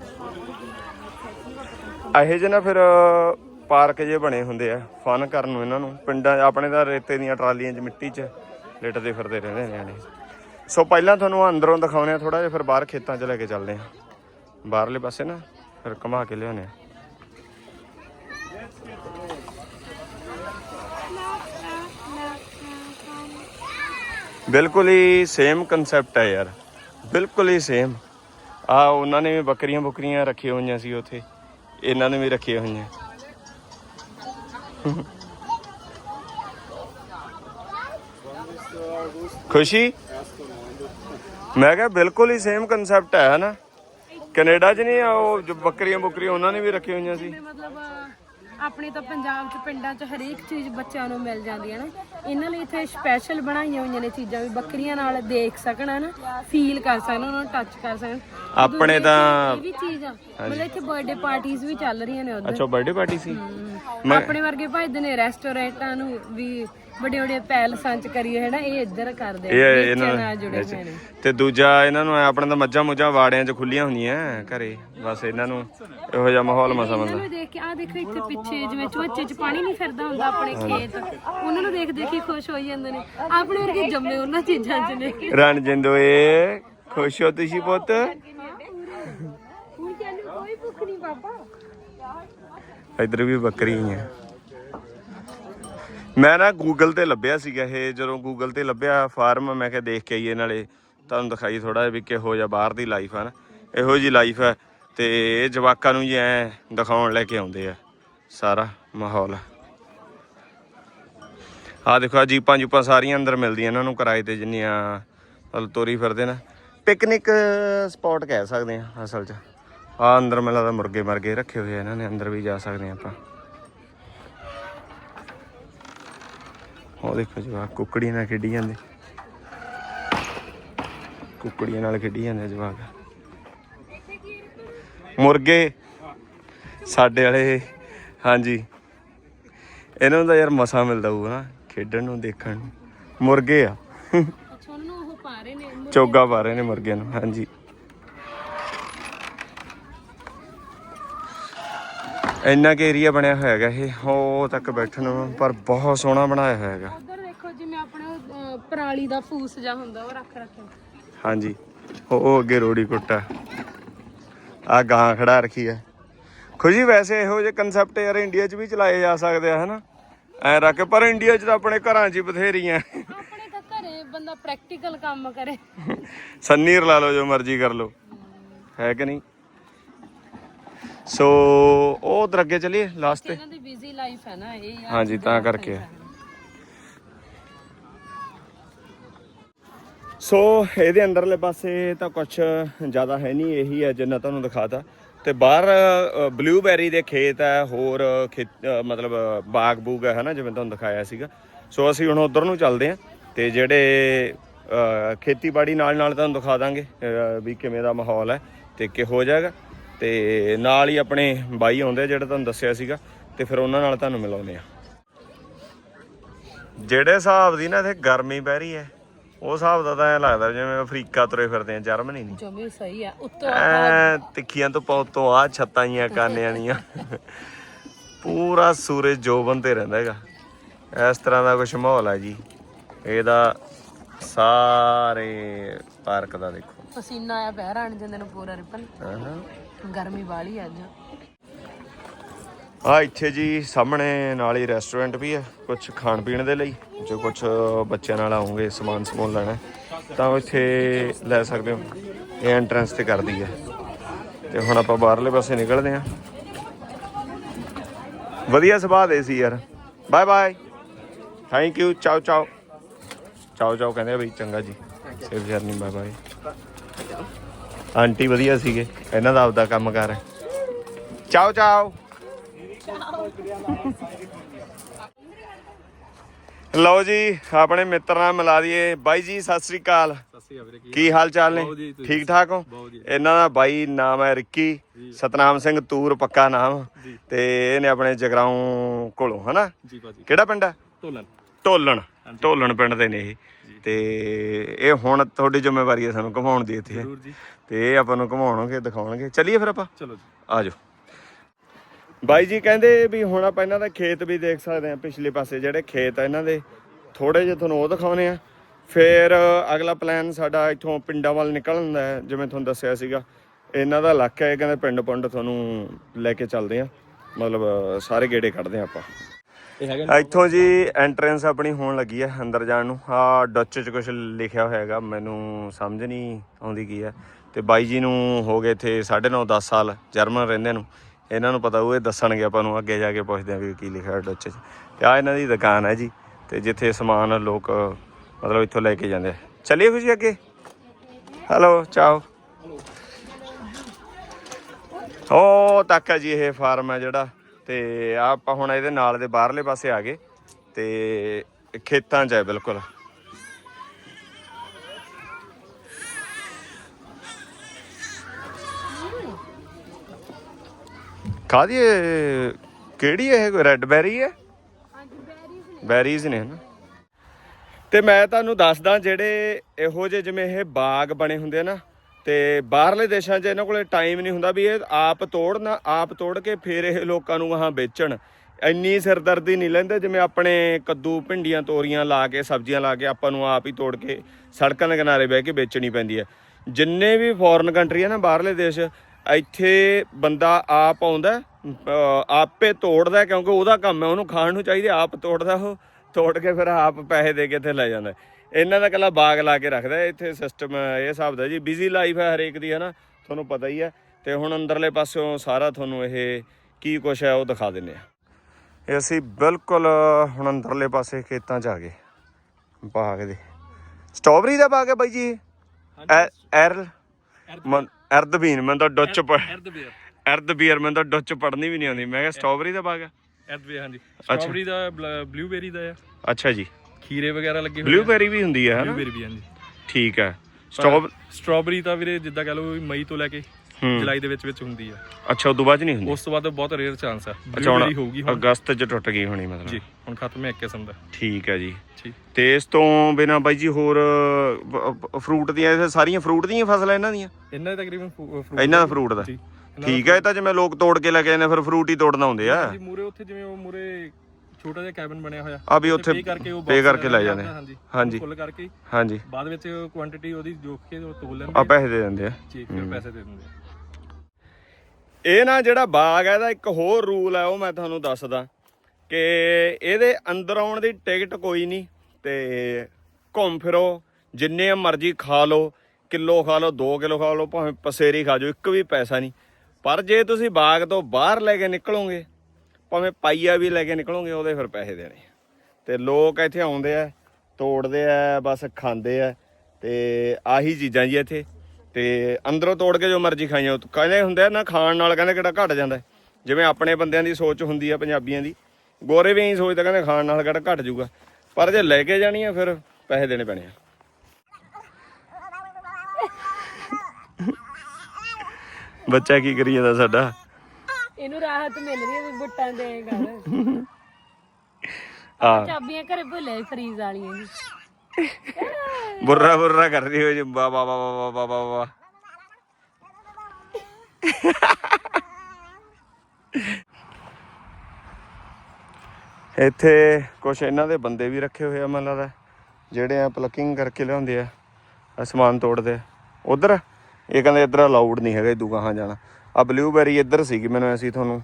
ਇਹੋ ਜਿਹੇ ਨਾ ਫਿਰ, ਪਾਰਕ ਜੇ ਬਣੇ ਹੁੰਦੇ ਆ ਫਨ ਕਰਨ ਨੂੰ ਇਹਨਾਂ ਨੂੰ। ਪਿੰਡਾਂ, ਆਪਣੇ ਤਾਂ ਰੇਤੇ ਦੀਆਂ ਟਰਾਲੀਆਂ 'ਚ ਮਿੱਟੀ 'ਚ ਲਿਟਦੇ ਫਿਰਦੇ ਰਹਿੰਦੇ ਨਿਆਣੇ। ਸੋ ਪਹਿਲਾਂ ਤੁਹਾਨੂੰ ਅੰਦਰੋਂ ਦਿਖਾਉਣੇ ਆ ਥੋੜਾ ਜਿਹਾ, ਫਿਰ ਬਾਹਰ ਖੇਤਾਂ 'ਚ ਲੈ ਕੇ ਚੱਲਦੇ ਆ। ਬਾਹਰਲੇ ਪਾਸੇ ਨਾ, ਫਿਰ ਘੁਮਾ ਕੇ ਲਿਆਉਣੇ ਆ। ਬਿਲਕੁਲ ਹੀ ਸੇਮ ਕਨਸੈਪਟ ਹੈ ਯਾਰ। ਬਿਲਕੁਲ ਹੀ ਸੇਮ ਆ ਉਹਨਾਂ ਨੇ ਵੀ ਬੱਕਰੀਆਂ ਬੁਕਰੀਆਂ ਰੱਖੀਆਂ ਹੋਈਆਂ ਸੀ ਉੱਥੇ। ਇਹਨਾਂ ਨੇ ਵੀ ਰੱਖੀਆਂ ਹੋਈਆਂ। ਖੁਸ਼ੀ? ਮੈਂ ਕਿਹਾ ਬਿਲਕੁਲ ਹੀ ਸੇਮ ਕਨਸੈਪਟ ਹੈ ਨਾ ਕੈਨੇਡਾ 'ਚ ਨਹੀਂ ਆ, ਉਹ ਜੋ ਬੱਕਰੀਆਂ ਬੁੱਕਰੀਆਂ ਉਹਨਾਂ ਨੇ ਵੀ ਰੱਖੀਆਂ ਹੋਈਆਂ ਸੀ। ਮਤਲਬ ਆਪਣੇ ਤਾਂ ਪੰਜਾਬ 'ਚ ਪਿੰਡਾਂ 'ਚ ਹਰੇਕ ਚੀਜ਼ ਬੱਚਿਆਂ ਨੂੰ ਮਿਲ ਜਾਂਦੀ ਹੈ ਨਾ। ਇਹਨਾਂ ਲਈ ਇੱਥੇ ਸਪੈਸ਼ਲ ਬਣਾਈਆਂ ਹੋਈਆਂ ਨੇ ਚੀਜ਼ਾਂ ਵੀ ਬੱਕਰੀਆਂ ਨਾਲ ਦੇਖ ਸਕਣ ਨਾ ਫੀਲ ਕਰ ਸਕਣ ਉਹਨਾਂ ਨੂੰ ਟੱਚ ਕਰ ਸਕਣ। ਆਪਣੇ ਤਾਂ ਇਹ ਵੀ ਚੀਜ਼ ਆ ਮਤਲਬ ਇੱਥੇ ਬਰਥਡੇ ਪਾਰਟੀਆਂ ਵੀ ਚੱਲ ਰਹੀਆਂ ਨੇ ਉਧਰ। ਅੱਛਾ ਬਰਥਡੇ ਪਾਰਟੀ ਸੀ ਆਪਣੇ ਵਰਗੇ ਭਜਦੇ ਨੇ ਰੈਸਟੋਰੈਂਟਾਂ ਨੂੰ ਵੀ ਵੱਡੇ ਵੱਡੇ ਪੈਲਸਾਂ 'ਚ ਕਰੀਏ ਹੈ ਨਾ ਇਹ ਇੱਧਰ ਕਰਦੇ ਆ ਇਹ ਵੇਚਣ ਨਾਲ ਇਹਨਾਂ ਜੁੜੇ ਹੋਏ ਨੇ। ਤੇ ਦੂਜਾ ਇਹਨਾਂ ਨੂੰ ਐਂ ਆਪਣੇ ਤਾਂ ਮੱਝਾਂ ਮੁੱਝਾਂ ਵਾੜਿਆਂ 'ਚ ਖੁੱਲੀਆਂ ਹੁੰਦੀਆਂ ਘਰੇ। ਬਸ ਇਹਨਾਂ ਨੂੰ ਇਹੋ ਜਿਹਾ ਮਾਹੌਲ ਮਸਾ ਇਹਨਾਂ ਮਿਲਦਾ। ਨੂੰ ਦੇਖ ਕੇ ਆ ਦੇਖੋ ਇੱਥੇ ਪਿੱਛੇ ਜਿਵੇਂ ਚਵੱਚੇ 'ਚ ਪਾਣੀ ਨਹੀਂ ਫਿਰਦਾ ਹੁੰਦਾ ਆਪਣੇ ਖੇਤ। ਉਹਨਾਂ ਨੂੰ ਦੇਖ ਦੇਖ ਕੇ ਖੁਸ਼ ਹੋਈ ਜਾਂਦੇ ਨੇ। ਆਪਣੇ ਵਰਗੇ ਜੰਮੇ ਉਹਨਾਂ ਚੀਜ਼ਾਂ 'ਚ ਨੇ। ਰਣ ਜਿੰਦੋਏ ਖੁਸ਼ ਹੋ ਤੁਸੀਂ ਪੁੱਤ? ਹੁਣ ਕਹਿੰਦੇ ਕੋਈ ਭੁੱਖ ਨਹੀਂ ਪਾਪਾ। ਇੱਧਰ ਵੀ ਬੱਕਰੀਆਂ ਮੈਂ ਨਾ ਗੂਗਲ ਤੇ ਲੱਭਿਆ ਸੀਗਾ ਇਹ, ਜਦੋਂ ਗੂਗਲ ਤੇ ਲੱਭਿਆ ਫਾਰਮ ਮੈਂ ਕਿਹਾ ਦੇਖ ਕੇ ਆਈਏ ਨਾਲੇ। ਤੁਹਾਨੂੰ ਦਿਖਾਈ ਥੋੜਾ ਜਿਹਾ ਵੀ ਕਿਹੋ ਜਿਹਾ ਬਾਹਰ ਦੀ ਲਾਈਫ ਆ ਨਾ। ਇਹੋ ਜੀ ਲਾਈਫ ਹੈ ਤੇ ਇਹ ਜਵਾਕਾਂ ਨੂੰ ਜੀ ਐ ਦਿਖਾਉਣ ਲੈ ਕੇ ਆਉਂਦੇ ਆ। ਸਾਰਾ ਮਾਹੌਲ ਆ। ਦੇਖੋ ਆ ਜੀਪਾਂ ਜੂਪਾਂ ਸਾਰੀਆਂ ਅੰਦਰ ਮਿਲਦੀਆਂ ਇਹਨਾਂ ਨੂੰ ਕਿਰਾਏ ਤੇ ਜਿੰਨੀਆਂ ਮਤਲਬ ਤੋਰੀ ਫਿਰਦੇ ਨਾ। ਪਿਕਨਿਕ ਸਪੌਟ ਕਹਿ ਸਕਦੇ ਆ ਅਸਲ 'ਚ। ਆ ਅੰਦਰ ਮੈਨੂੰ ਲੱਗਦਾ ਮੁਰਗੇ ਮਰਗੇ ਰੱਖੇ ਹੋਏ ਆ, ਇਹਨਾਂ ਨੇ ਅੰਦਰ ਵੀ ਜਾ ਸਕਦੇ ਆ ਆਪਾਂ। ਉਹ ਦੇਖੋ ਜਵਾਕ ਕੁੱਕੜੀਆਂ ਨਾਲ ਖੇਡੀ ਜਾਂਦੇ। ਕੁੱਕੜੀਆਂ ਨਾਲ ਖੇਡੀ ਜਾਂਦੇ ਜਵਾਕ। ਮੁਰਗੇ ਸਾਡੇ ਵਾਲੇ ਹਾਂਜੀ। ਇਹਨਾਂ ਨੂੰ ਤਾਂ ਯਾਰ ਮਸਾ ਮਿਲਦਾ ਹੋਊ ਨਾ ਖੇਡਣ ਨੂੰ ਦੇਖਣ ਨੂੰ। ਮੁਰਗੇ ਆ। ਅੱਛਾ ਉਹਨਾਂ ਨੂੰ ਉਹ ਪਾ ਰਹੇ ਨੇ ਚੋਗਾ ਪਾ ਰਹੇ ਨੇ ਮੁਰਗਿਆਂ ਨੂੰ ਹਾਂਜੀ। ਇੰਨਾ ਕਿ ਏਰੀਆ ਬਣਿਆ ਹੋਇਆ ਹੈਗਾ ਇਹ ਉਹ ਤੱਕ ਬੈਠਣ ਨੂੰ ਪਰ ਬਹੁਤ ਸੋਹਣਾ ਬਣਾਇਆ ਹੋਇਆ ਹੈਗਾ ਉਧਰ ਦੇਖੋ ਜਿਵੇਂ ਆਪਣੇ ਅਹ, ਪਰਾਲੀ ਦਾ ਫੂਸ ਜਾ ਹੁੰਦਾ ਉਹ ਰੱਖ ਰੱਖੇ ਹਾਂਜੀ ਉਹ ਉਹ ਅੱਗੇ ਰੋੜੀ ਕੁੱਟਾ। ਆ ਗਾਂ ਖੜਾ ਰੱਖੀ ਹੈ ਖੁਸ਼ੀ ਵੈਸੇ ਇਹੋ ਜਿਹੇ ਕਨਸੈਪਟ ਯਾਰ ਇੰਡੀਆ 'ਚ ਵੀ ਚਲਾਏ ਜਾ ਸਕਦੇ ਆ ਹਨਾ? ਐ ਰੱਖ ਕੇ, ਪਰ ਇੰਡੀਆ 'ਚ ਤਾਂ ਆਪਣੇ ਘਰਾਂ 'ਚ ਹੀ ਬਥੇਰੀਆਂ। ਆਪਣੇ ਤਾਂ ਘਰੇ ਬੰਦਾ ਪ੍ਰੈਕਟੀਕਲ ਕੰਮ ਕਰੇ। ਸੰਨੀ ਰਲਾ ਲਓ ਜੋ ਮਰਜ਼ੀ ਕਰ ਲਓ। ਹੈ ਕਿ ਨਹੀਂ? ਸੋ ਉਹ ਉਧਰ ਅੱਗੇ ਚਲੀਏ ਲਾਸਟ ਤੇ। ਇਹਨਾਂ ਦੀ ਬਿਜ਼ੀ ਲਾਈਫ ਹੈ ਨਾ ਇਹ ਯਾਰ ਹਾਂਜੀ ਤਾਂ ਕਰਕੇ। ਸੋ ਇਹਦੇ ਅੰਦਰਲੇ ਪਾਸੇ ਤਾਂ ਕੁਝ ਜ਼ਿਆਦਾ ਹੈ ਨਹੀਂ ਇਹੀ ਹੈ ਜਿੰਨਾ ਤੁਹਾਨੂੰ ਦਿਖਾਤਾ। ਤੇ ਬਾਹਰ ਬਲੂਬੈਰੀ ਦੇ ਖੇਤ ਹੈ ਹੋਰ ਖੇਤ- ਮਤਲਬ ਬਾਗ ਬੂਗ ਹੈ ਹਨਾ ਜਿਵੇਂ ਤੁਹਾਨੂੰ ਦਿਖਾਇਆ ਸੀਗਾ। ਸੋ ਅਸੀਂ ਹੁਣ ਉਧਰ ਨੂੰ ਚੱਲਦੇ ਹਾਂ ਤੇ ਜਿਹੜੇ ਖੇਤੀਬਾੜੀ ਨਾਲ ਨਾਲ ਤੁਹਾਨੂੰ ਦਿਖਾ ਦਾਂਗੇ ਵੀ ਕਿਵੇਂ ਦਾ ਮਾਹੌਲ ਹੈ ਤੇ ਕਿਹੋ ਜਾਏਗਾ। ਤੇ ਨਾਲ ਹੀ ਆਪਣੇ ਬਾਈ ਆਉਂਦੇ ਆ ਜਿਹੜੇ ਤੁਹਾਨੂੰ ਦੱਸਿਆ ਸੀਗਾ ਤੇ ਫਿਰ ਉਹਨਾਂ ਨਾਲ ਤੁਹਾਨੂੰ ਮਿਲਾਉਂਦੇ ਆ। ਜਿਹੜੇ ਹਿਸਾਬ ਦੀ ਨਾ ਇੱਥੇ ਗਰਮੀ ਪੈ ਰਹੀ ਹੈ ਉਹ ਹਿਸਾਬ ਦਾ ਤਾਂ ਐ ਲੱਗਦਾ ਜਿਵੇਂ ਅਫਰੀਕਾ ਤੁਰੇ ਫਿਰਦੇ ਆ ਜਰਮਨੀ ਨਹੀਂ। ਜਮੀ ਸਹੀ ਆ ਉੱਤੋਂ ਐ ਤਿੱਖੀਆਂ ਤੋਂ ਪੌਤੋਂ ਆ ਛੱਤਾਂ ਜੀਆਂ ਕਾਨਿਆਂ ਦੀਆਂ ਪੂਰਾ ਸੂਰਜ ਜੋਬਨ ਤੇ ਰਹਿੰਦਾ ਹੈਗਾ। ਇਸ ਤਰ੍ਹਾਂ ਦਾ ਕੁਝ ਮਾਹੌਲ ਹੈ ਜੀ। ਇਹਦਾ ਸਾਰੇ ਪਾਰਕ ਦਾ ਦੇਖੋ। ਪਸੀਨਾ ਆਇਆ ਬਹਿ ਰਾਣ ਜਾਂਦੇ ਨੂੰ ਪੂਰਾ ਰਿਪਨ। ਹਾਂ। ਗਰਮੀ ਵਾਲੀ ਅੱਜ। ਆ ਇੱਥੇ ਜੀ ਸਾਹਮਣੇ ਨਾਲ ਹੀ ਰੈਸਟੋਰੈਂਟ ਵੀ ਹੈ ਕੁਝ ਖਾਣ ਪੀਣ ਦੇ ਲਈ, ਜੋ ਕੁਝ ਬੱਚਿਆਂ ਨਾਲ ਆਉਂਗੇ ਸਮਾਨ ਸਮੂਨ ਲੈਣਾ, ਤਾਂ ਇੱਥੇ ਲੈ ਸਕਦੇ ਹੋ। ਇਹ ਐਂਟਰੈਂਸ ਤੇ ਕਰਦੀ ਹੈ ਤੇ ਹੁਣ ਆਪਾਂ ਬਾਹਰਲੇ ਪਾਸੇ ਨਿਕਲਦੇ ਹਾਂ। ਵਧੀਆ ਸੁਭਾਅ ਦੇ ਸੀ ਯਾਰ। Bye bye thank you ciao ciao ciao ciao ਕਹਿੰਦੇ ਬਈ, ਚੰਗਾ ਜੀ। Safe journey bye bye aunty ਵਧੀਆ ਸੀਗੇ ਇਹਨਾਂ ਦਾ ਆਪਦਾ ਕੰਮ ਕਰ। ਚਾਓ ਚਾਓ। ਲਓ ਜੀ ਆਪਣੇ ਮਿੱਤਰ ਨਾਲ ਮਿਲਾ ਦਈਏ। ਬਾਈ ਜੀ ਸਤਿ ਸ੍ਰੀ ਅਕਾਲ। ਕੀ ਹਾਲ ਚਾਲ ਨੇ? ਠੀਕ ਠਾਕ ਹੋ? ਇਹਨਾਂ ਦਾ ਬਾਈ ਨਾਮ ਹੈ ਰਿੱਕੀ ਸਤਨਾਮ ਸਿੰਘ ਤੂਰ ਪੱਕਾ ਨਾਮ। ਤੇ ਇਹਨੇ ਆਪਣੇ ਜਗਰਾਉਂ ਕੋਲੋਂ ਹਨਾ? ਕਿਹੜਾ ਪਿੰਡ ਹੈ? ਢੋਲਣ। ਢੋਲਣ। ਢੋਲਣ ਪਿੰਡ ਦੇ ਨੇ ਇਹ। ਤੇ ਇਹ ਹੁਣ ਤੁਹਾਡੀ ਜ਼ਿੰਮੇਵਾਰੀ ਹੈ ਸਾਨੂੰ ਘੁਮਾਉਣ ਦੀ ਇੱਥੇ। ਜ਼ਰੂਰ ਜੀ। ਤੇ ਇਹ ਆਪਾਂ ਨੂੰ ਘੁਮਾਉਣਗੇ ਦਿਖਾਉਣਗੇ। ਚੱਲੀਏ ਫਿਰ ਆਪਾਂ? ਚਲੋ ਜੀ। ਆ ਜਾਓ ਬਾਈ ਜੀ ਕਹਿੰਦੇ ਵੀ ਹੁਣ ਆਪਾਂ ਇਹਨਾਂ ਦਾ ਖੇਤ ਵੀ ਦੇਖ ਸਕਦੇ ਆ ਪਿਛਲੇ ਪਾਸੇ ਜਿਹੜੇ ਖੇਤ ਆ ਇਹਨਾਂ ਦੇ। ਥੋੜੇ ਜਿਹੇ ਤੁਹਾਨੂੰ ਉਹ ਦਿਖਾਉਣੇ ਆ। ਫਿਰ ਅਗਲਾ ਪਲਾਨ ਸਾਡਾ ਇੱਥੋਂ ਪਿੰਡਾਂ ਵੱਲ ਨਿਕਲਣ ਦਾ ਹੈ, ਜਿਵੇਂ ਤੁਹਾਨੂੰ ਦੱਸਿਆ ਸੀਗਾ। ਇਹਨਾਂ ਦਾ ਇਲਾਕਾ ਹੈ ਕਹਿੰਦੇ ਪਿੰਡ ਪਿੰਡ ਤੁਹਾਨੂੰ ਲੈ ਕੇ ਚੱਲਦੇ ਆ। ਮਤਲਬ ਸਾਰੇ ਗੇੜੇ ਕੱਢਦੇ ਆ ਆਪਾਂ। ਇਹ ਹੈਗਾ ਇੱਥੋਂ ਜੀ ਐਂਟਰੈਂਸ ਆਪਣੀ ਹੋਣ ਲੱਗੀ ਹੈ ਅੰਦਰ ਜਾਣ ਨੂੰ। ਆ ਡੱਚ ਚ ਕੁਝ ਲਿਖਿਆ ਹੋਇਆ ਹੈਗਾ ਮੈਨੂੰ ਸਮਝ ਨਹੀਂ ਆਉਂਦੀ ਕੀ ਹੈ ਤੇ ਬਾਈ ਜੀ ਨੂੰ ਹੋ ਗਏ ਇੱਥੇ 9.5 10 ਸਾਲ ਜਰਮਨ ਰਹਿੰਦੇ ਨੂੰ। ਇਹਨਾਂ ਨੂੰ ਪਤਾ ਉਹ ਇਹ ਦੱਸਣਗੇ ਆਪਾਂ ਨੂੰ ਅੱਗੇ ਜਾ ਕੇ ਪੁੱਛਦੇ ਆ ਵੀ ਕੀ ਲਿਖਿਆ ਡੱਚ ਚ। ਤੇ ਆ ਇਹਨਾਂ ਦੀ ਦੁਕਾਨ ਹੈ ਜੀ ਤੇ ਜਿੱਥੇ ਸਮਾਨ ਲੋਕ ਮਤਲਬ ਇੱਥੋਂ ਲੈ ਕੇ ਜਾਂਦੇ ਆ। ਚੱਲੀਏ ਖੁਸ਼ੀ ਅੱਗੇ? Hello ciao. ਉਹ ਤੱਕ ਹੈ ਜੀ ਇਹ ਫਾਰਮ ਹੈ ਜਿਹੜਾ। ਤੇ ਆਹ ਆਪਾਂ ਹੁਣ ਇਹਦੇ ਨਾਲ ਦੇ ਬਾਹਰਲੇ ਪਾਸੇ ਆ ਗਏ ਤੇ ਖੇਤਾਂ 'ਚ ਹੈ ਬਿਲਕੁਲ। ਕਾਦੀ ਕਿਹੜੀ ਹੈ ਇਹ ਰੈੱਡ ਬੈਰੀ ਹੈ? ਹਾਂਜੀ ਬੈਰੀਜ਼ ਨੇ। ਬੈਰੀਜ਼ ਨੇ ਤੇ ਮੈਂ ਤੁਹਾਨੂੰ ਦੱਸਦਾ ਜਿਹੜੇ ਇਹੋ ਜਿਹੇ ਜਿਵੇਂ ਇਹ ਬਾਗ ਬਣੇ ਹੁੰਦੇ ਆ ਨਾ ਤੇ ਬਾਹਰਲੇ ਦੇਸ਼ਾਂ 'ਚ ਇਹਨਾਂ ਕੋਲੇ ਟਾਈਮ ਨਹੀਂ ਹੁੰਦਾ ਵੀ ਇਹ ਆਪ ਤੋੜਨਾ, ਆਪ ਤੋੜ ਕੇ ਫੇਰ ਇਹ ਲੋਕਾਂ ਨੂੰ ਵਹਾਂ ਵੇਚਣ। ਇੰਨੀ ਸਿਰਦਰਦੀ ਨਹੀਂ ਲੈਂਦੇ, ਜਿਵੇਂ ਆਪਣੇ ਕੱਦੂ ਭਿੰਡੀਆਂ ਤੋਰੀਆਂ ਲਾ ਕੇ, ਸਬਜ਼ੀਆਂ ਲਾ ਕੇ ਆਪਾਂ ਨੂੰ ਆਪ ਹੀ ਤੋੜ ਕੇ ਸੜਕਾਂ ਦੇ ਕਿਨਾਰੇ ਬਹਿ ਕੇ ਵੇਚਣੀ ਪੈਂਦੀ ਹੈ। ਜਿੰਨੇ ਵੀ ਫੋਰਨ ਕੰਟਰੀ ਆ ਨਾ ਬਾਹਰਲੇ ਦੇਸ਼, ਇੱਥੇ ਬੰਦਾ ਆਪ ਆਉਂਦਾ ਆਪੇ ਤੋੜਦਾ ਕਿਉਂਕਿ ਉਹਦਾ ਕੰਮ ਹੈ, ਉਹਨੂੰ ਖਾਣ ਨੂੰ ਚਾਹੀਦਾ, ਆਪ ਤੋੜਦਾ ਉਹ, ਤੋੜ ਕੇ ਫਿਰ ਆਪ ਪੈਸੇ ਦੇ ਕੇ ਇੱਥੇ ਲੈ ਜਾਂਦਾ। ਇਹਨਾਂ ਦਾ ਕੱਲਾ ਬਾਗ ਲਾ ਕੇ ਰੱਖਦਾ ਇੱਥੇ ਸਿਸਟਮ ਇਹ ਹਿਸਾਬ ਦਾ ਜੀ ਬਿਜ਼ੀ ਲਾਈਫ ਹੈ ਹਰੇਕ ਦੀ ਹੈ ਨਾ ਤੁਹਾਨੂੰ ਪਤਾ ਹੀ ਹੈ। ਤੇ ਹੁਣ ਅੰਦਰਲੇ ਪਾਸਿਓਂ ਸਾਰਾ ਤੁਹਾਨੂੰ ਇਹ ਕੀ ਕੁਛ ਹੈ ਉਹ ਦਿਖਾ ਦਿੰਨੇ ਆ ਇਹ ਅਸੀਂ ਬਿਲਕੁਲ ਹੁਣ ਅੰਦਰਲੇ ਪਾਸੇ ਖੇਤਾਂ 'ਚ ਆ ਗਏ ਬਾਗ ਦੇ। ਸਟ੍ਰਾਬੇਰੀ ਦਾ ਬਾਗ ਹੈ ਬਾਈ ਜੀ? ਐਰਲ? ਮਨ ਅਰਦਬੀਨ ਮੈਂ ਤਾਂ ਡੁੱਚ ਪੜ ਐਰਦਬੇਰ ਅਰਦਬੀਰ ਮੈਂ ਤਾਂ ਡੁੱਚ ਪੜਨੀ ਵੀ ਨਹੀਂ ਆਉਂਦੀ। ਮੈਂ ਕਿਹਾ ਸਟ੍ਰਾਬੇਰੀ ਦਾ ਬਾਗ ਹੈ? ਐਰਦਬੇਰ ਹਾਂਜੀ। ਸਟ੍ਰਾਬੇਰੀ ਦਾ ਬਲੂਬੇਰੀ ਦਾ ਆ। ਅੱਛਾ ਜੀ। ਖੀਰੇ ਵਗੈਰਾ ਲੱਗੇ ਹੋਏ ਬਲੂਬੇਰੀ ਵੀ ਹੁੰਦੀ ਹੈ ਹਨਾ? ਬਲੂਬੇਰੀ ਵੀ ਹਾਂਜੀ। ਠੀਕ ਹੈ ਸਟ੍ਰਾਬੇਰੀ ਤਾਂ ਵੀਰੇ ਜਿੱਦਾਂ ਕਹ ਲਓ ਵੀ ਮਈ ਤੋਂ ਲੈ ਕੇ ਜੁਲਾਈ ਦੇ ਵਿੱਚ ਵਿੱਚ ਹੁੰਦੀ ਆ। ਅੱਛਾ ਉਦੋਂ ਬਾਅਦ 'ਚ ਨਹੀਂ ਹੁੰਦੀ? ਉਸ ਤੋਂ ਬਾਅਦ ਬਹੁਤ ਰੇਅਰ ਚਾਂਸ ਆ। ਅੱਛਾ ਬਲੂਬੇਰੀ ਹੋਊਗੀ ਹੁਣ। ਅਗਸਤ 'ਚ ਟੁੱਟ ਗਈ ਹੋਣੀ ਮਤਲਬ। ਜੀ ਹੁਣ ਖਤਮ ਹੈ ਇੱਕ ਕਿਸਮ ਦਾ। ਠੀਕ ਹੈ ਜੀ। ਜੀ। ਤੇ ਇਸ ਤੋਂ ਬਿਨਾ ਬਾਈ ਜੀ ਹੋਰ ਫਰੂਟ ਦੀਆਂ ਇਹ ਸਾਰੀਆਂ ਫਰੂਟ ਦੀਆਂ ਫਸਲਾਂ ਇਹਨਾਂ ਦੀਆਂ? ਇਹਨਾਂ ਦੇ ਤਕਰੀਬਨ ਫਰੂਟ ਇਹਨਾਂ ਦਾ ਫਰੂਟ ਦਾ। ਠੀਕ ਹੈ ਇਹ ਤਾਂ ਜਿਵੇਂ ਲੋਕ ਤੋੜ ਕੇ ਲੈ ਕੇ ਜਾਂਦੇ ਫਿਰ ਫਰੂਟ ਹੀ ਤੋੜਨ ਆਉਂਦੇ ਆ। ਜੀ ਮੂਰੇ ਉੱਥੇ ਜਿਵੇਂ ਉਹ ਮੂਰੇ ਛੋਟਾ ਜਿਹਾ ਕੈਬਨ ਬਣਿਆ ਹੋਇਆ। ਆ ਵੀ ਉੱਥੇ pay ਕਰਕੇ ਉਹ pay box ਕਰਕੇ ਲੈ ਜਾਂਦੇ। ਹਾਂਜੀ। ਹਾਂਜੀ। ਫੁੱਲ ਕਰਕੇ। ਹਾਂਜੀ। ਬਾਅਦ ਵਿੱਚ ਕੁਆਂਟੀਟੀ ਉਹਦੀ ਜੋਖ ਕੇ ਉਹ ਤੋਲ ਆ। ਲੈਣਗੇ ਪੈਸੇ ਦੇ ਦਿੰਦੇ ਆ। ਜੀ ਫਿਰ ਪੈਸੇ ਦੇ ਦਿੰਦੇ ਆ। ਇਹ ਨਾ ਜਿਹੜਾ ਬਾਗ ਹੈ ਇਹਦਾ ਇੱਕ ਹੋਰ ਰੂਲ ਹੈ ਉਹ ਮੈਂ ਤੁਹਾਨੂੰ ਦੱਸਦਾ ਕਿ ਇਹਦੇ ਅੰਦਰ ਆਉਣ ਦੀ ਟਿਕਟ ਕੋਈ ਨਹੀਂ ਤੇ ਘੁੰਮ ਫਿਰੋ ਜਿੰਨੇ ਮਰਜ਼ੀ ਖਾ ਲਓ ਕਿਲੋ ਖਾ ਲਓ 2 ਕਿਲੋ ਖਾ ਲਓ ਭਾਵੇਂ ਪਸੇਰੀ ਖਾ ਜਾਓ ਇੱਕ ਵੀ ਪੈਸਾ ਨਹੀਂ। ਪਰ ਜੇ ਤੁਸੀਂ ਬਾਗ ਤੋਂ ਬਾਹਰ ਲੈ ਕੇ ਨਿਕਲੋਗੇ ਭਾਵੇਂ ਪਾਈਆ ਵੀ ਲੈ ਕੇ ਨਿਕਲੋਗੇ, ਉਹਦੇ ਫਿਰ ਪੈਸੇ ਦੇਣੇ ਤੇ ਲੋਕ ਇੱਥੇ ਆਉਂਦੇ ਆ, ਤੋੜਦੇ ਆ, ਬਸ ਖਾਂਦੇ ਆ, ਤੇ ਆਹੀ ਚੀਜ਼ਾਂ ਜੀ ਇੱਥੇ। ਤੇ ਅੰਦਰੋਂ ਤੋੜ ਕੇ ਜੋ ਮਰਜ਼ੀ ਖਾਈਓ ਕਹਿੰਦੇ ਹੁੰਦੇ ਆ ਨਾ, ਖਾਣ ਨਾਲ ਕਹਿੰਦੇ ਕਿਹੜਾ ਘਟ ਜਾਂਦਾ। ਜਿਵੇਂ ਆਪਣੇ ਬੰਦਿਆਂ ਦੀ ਸੋਚ ਹੁੰਦੀ ਆ, ਪੰਜਾਬੀਆਂ ਦੀ। ਗੋਰੇ ਵੀ ਇਹੀ ਸੋਚਦੇ ਕਹਿੰਦੇ ਖਾਣ ਨਾਲ ਕਿਹੜਾ ਘਟ ਜਾਊਗਾ। ਪਰ ਜੇ ਲੈ ਕੇ ਜਾਣੀ ਆ, ਫਿਰ ਪੈਸੇ ਦੇਣੇ ਪੈਣੇ ਆ। ਬੱਚਾ ਕੀ ਕਰੀ ਜਾਂਦਾ ਸਾਡਾ? ਇਹਨੂੰ ਰਾਹਤ ਮਿਲ ਰਹੀ ਹੈ ਵੀ ਬੁੱਟਾਂ ਦੇ ਘਰ। ਆ ਚਾਬੀਆਂ ਘਰੇ ਭੁੱਲੇ ਫਰੀਜ਼ ਵਾਲੀਆਂ ਜੀ। ਬੁਰਰਾ ਬੁਰਰਾ ਕਰਦੀ ਹੋਈ ਜੀ। ਵਾ ਵਾ ਵਾ ਵਾ ਵਾ ਵਾ ਵਾ ਇੱਥੇ ਕੁਛ ਇਹਨਾਂ ਦੇ ਬੰਦੇ ਵੀ ਰੱਖੇ ਹੋਏ ਆ ਮੈਨੂੰ ਲੱਗਦਾ। ਜਿਹੜੇ ਆ ਪਲਕਿੰਗ ਕਰਕੇ ਲਿਆਉਂਦੇ ਆ ਸਮਾਨ ਤੋੜਦੇ ਆ। ਉਧਰ ਇਹ ਕਹਿੰਦੇ ਇੱਧਰ ਅਲਾਉਡ ਨਹੀਂ ਹੈਗਾ ਇਦੂ ਗਾਹਾਂ ਜਾਣਾ। ਆ ਬਲੂਬੈਰੀ ਇੱਧਰ ਸੀਗੀ ਮੈਨੂੰ ਅਸੀਂ ਤੁਹਾਨੂੰ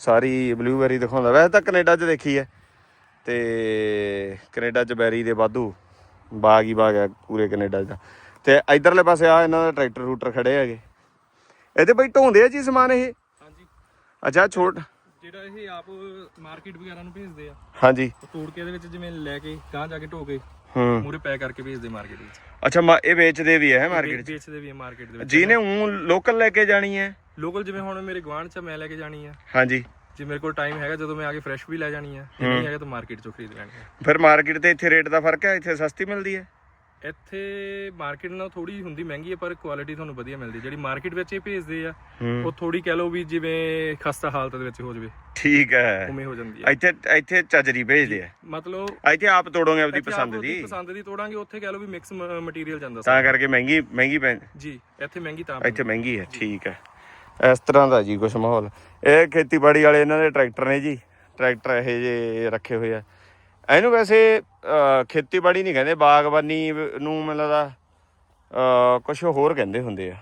ਸਾਰੀ ਬਲੂਬੈਰੀ ਦਿਖਾਉਂਦਾ। ਵੈਸੇ ਤਾਂ ਕੈਨੇਡਾ 'ਚ ਦੇਖੀ ਹੈ ਤੇ ਕੈਨੇਡਾ 'ਚ ਬੈਰੀ ਦੇ ਵਾਧੂ ਬਾਗ ਹੀ ਬਾਗ ਹੈ ਪੂਰੇ ਕੈਨੇਡਾ 'ਚ। ਤੇ ਇਧਰਲੇ ਪਾਸੇ ਆ ਇਹਨਾਂ ਦਾ ਟਰੈਕਟਰ ਰੂਟਰ ਖੜੇ ਹੈਗੇ। ਇਹਦੇ ਬਈ ਢੋਂਦੇ ਆ ਜੀ ਸਮਾਨ ਇਹ? ਹਾਂਜੀ। ਅੱਛਾ ਛੋਟ ਜਿਹੜਾ ਇਹ ਆਪ ਮਾਰਕੀਟ ਵਗੈਰਾ ਨੂੰ ਭੇਜਦੇ ਆ। ਹਾਂਜੀ। ਤੋੜ ਕੇ ਇਹਦੇ ਵਿੱਚ ਜਿਵੇਂ ਲੈ ਕੇ ਗਾਂ ਜਾ ਕੇ ਢੋ ਕੇ। ਹੂੰ। ਮੂਰੇ ਪੈਕ ਕਰਕੇ ਭੇਜਦੇ ਮਾਰਕੀਟ ਵਿੱਚ। ਅੱਛਾ ਮਾ- ਇਹ ਵੇਚਦੇ ਵੀ ਹੈ ਮਾਰਕੀਟ 'ਚ? ਵੇਚਦੇ ਵੀ ਮਾਰਕੀਟ ਦੇ ਵਿੱਚ ਜਿਹਨੇ ਉਹ ਲੋਕਲ ਲੈ ਕੇ ਜਾਣੀ ਹੈ? ਲੋਕਲ ਜਿਵੇਂ ਹੁਣ ਮੇਰੇ ਗਵਾਂਢ ਚ ਮੈਂ ਲੈ ਕੇ ਜਾਣੀ ਆ। ਹਾਂਜੀ। ਜੇ ਮੇਰੇ ਕੋਲ ਟਾਈਮ ਹੈਗਾ ਜਦੋਂ ਮੈਂ ਆ ਕੇ ਫਰੈਸ਼ ਵੀ ਲੈ ਜਾਣੀ ਆ ਜੇ ਨਹੀਂ ਹੈਗਾ ਤਾਂ ਮਾਰਕੀਟ ਚੋਂ ਖਰੀਦ ਲੈਣੀ ਆ। ਫਿਰ ਮਾਰਕੀਟ ਤੇ ਇੱਥੇ ਰੇਟ ਦਾ ਫ਼ਰਕ ਹੈ? ਇੱਥੇ ਸਸਤੀ ਮਿਲਦੀ ਹੈ? ਇੱਥੇ ਮਾਰਕੀਟ ਨਾਲੋਂ ਥੋੜੀ ਹੁੰਦੀ ਮਹਿੰਗੀ ਹੈ ਪਰ ਕੁਆਲਿਟੀ ਤੁਹਾਨੂੰ ਵਧੀਆ ਮਿਲਦੀ ਜਿਹੜੀ ਮਾਰਕੀਟ ਵਿੱਚ ਇਹ ਭੇਜਦੇ ਆ ਉਹ ਥੋੜੀ ਕਹਿ ਲਓ ਵੀ ਜਿਵੇਂ ਖਸਤਾ ਹਾਲਤ ਦੇ ਵਿੱਚ ਹੋ ਜਾਵੇ। ਠੀਕ ਹੈ। ਉਵੇਂ ਹੋ ਜਾਂਦੀ ਹੈ ਇੱਥੇ ਇੱਥੇ ਚੱਜਰੀ ਭੇਜਦੇ ਆ। ਮਤਲਬ ਇੱਥੇ ਆਪ ਤੋੜੋਗੇ ਆਪਦੀ ਪਸੰਦ ਦੀ? ਪਸੰਦ ਦੀ ਤੋੜਾਂਗੇ ਉੱਥੇ ਕਹਿ ਲਓ ਵੀ ਮਿਕਸ ਮਟੀਰੀਅਲ ਜਾਂਦਾ ਤਾਂ ਕਰਕੇ ਮਹਿੰਗੀ ਮਹਿੰਗੀ ਪੈ ਜੀ ਇੱਥੇ ਮਹਿੰਗੀ ਤਾਂ ਇੱਥੇ ਮਹਿੰਗੀ ਹੈ ਠੀਕ ਹੈ। ਇਸ ਤਰ੍ਹਾਂ ਦਾ ਜੀ ਕੁਛ ਮਾਹੌਲ। ਇਹ ਖੇਤੀਬਾੜੀ ਵਾਲੇ ਇਹਨਾਂ ਦੇ ਟਰੈਕਟਰ ਨੇ ਜੀ। ਟਰੈਕਟਰ ਇਹ ਜੇ ਰੱਖੇ ਹੋਏ ਆ। ਇਹਨੂੰ ਵੈਸੇ ਖੇਤੀਬਾੜੀ ਨਹੀਂ ਕਹਿੰਦੇ, ਬਾਗਬਾਨੀ ਨੂੰ ਮੈਨੂੰ ਲੱਗਦਾ ਕੁਝ ਹੋਰ ਕਹਿੰਦੇ ਹੁੰਦੇ ਆ।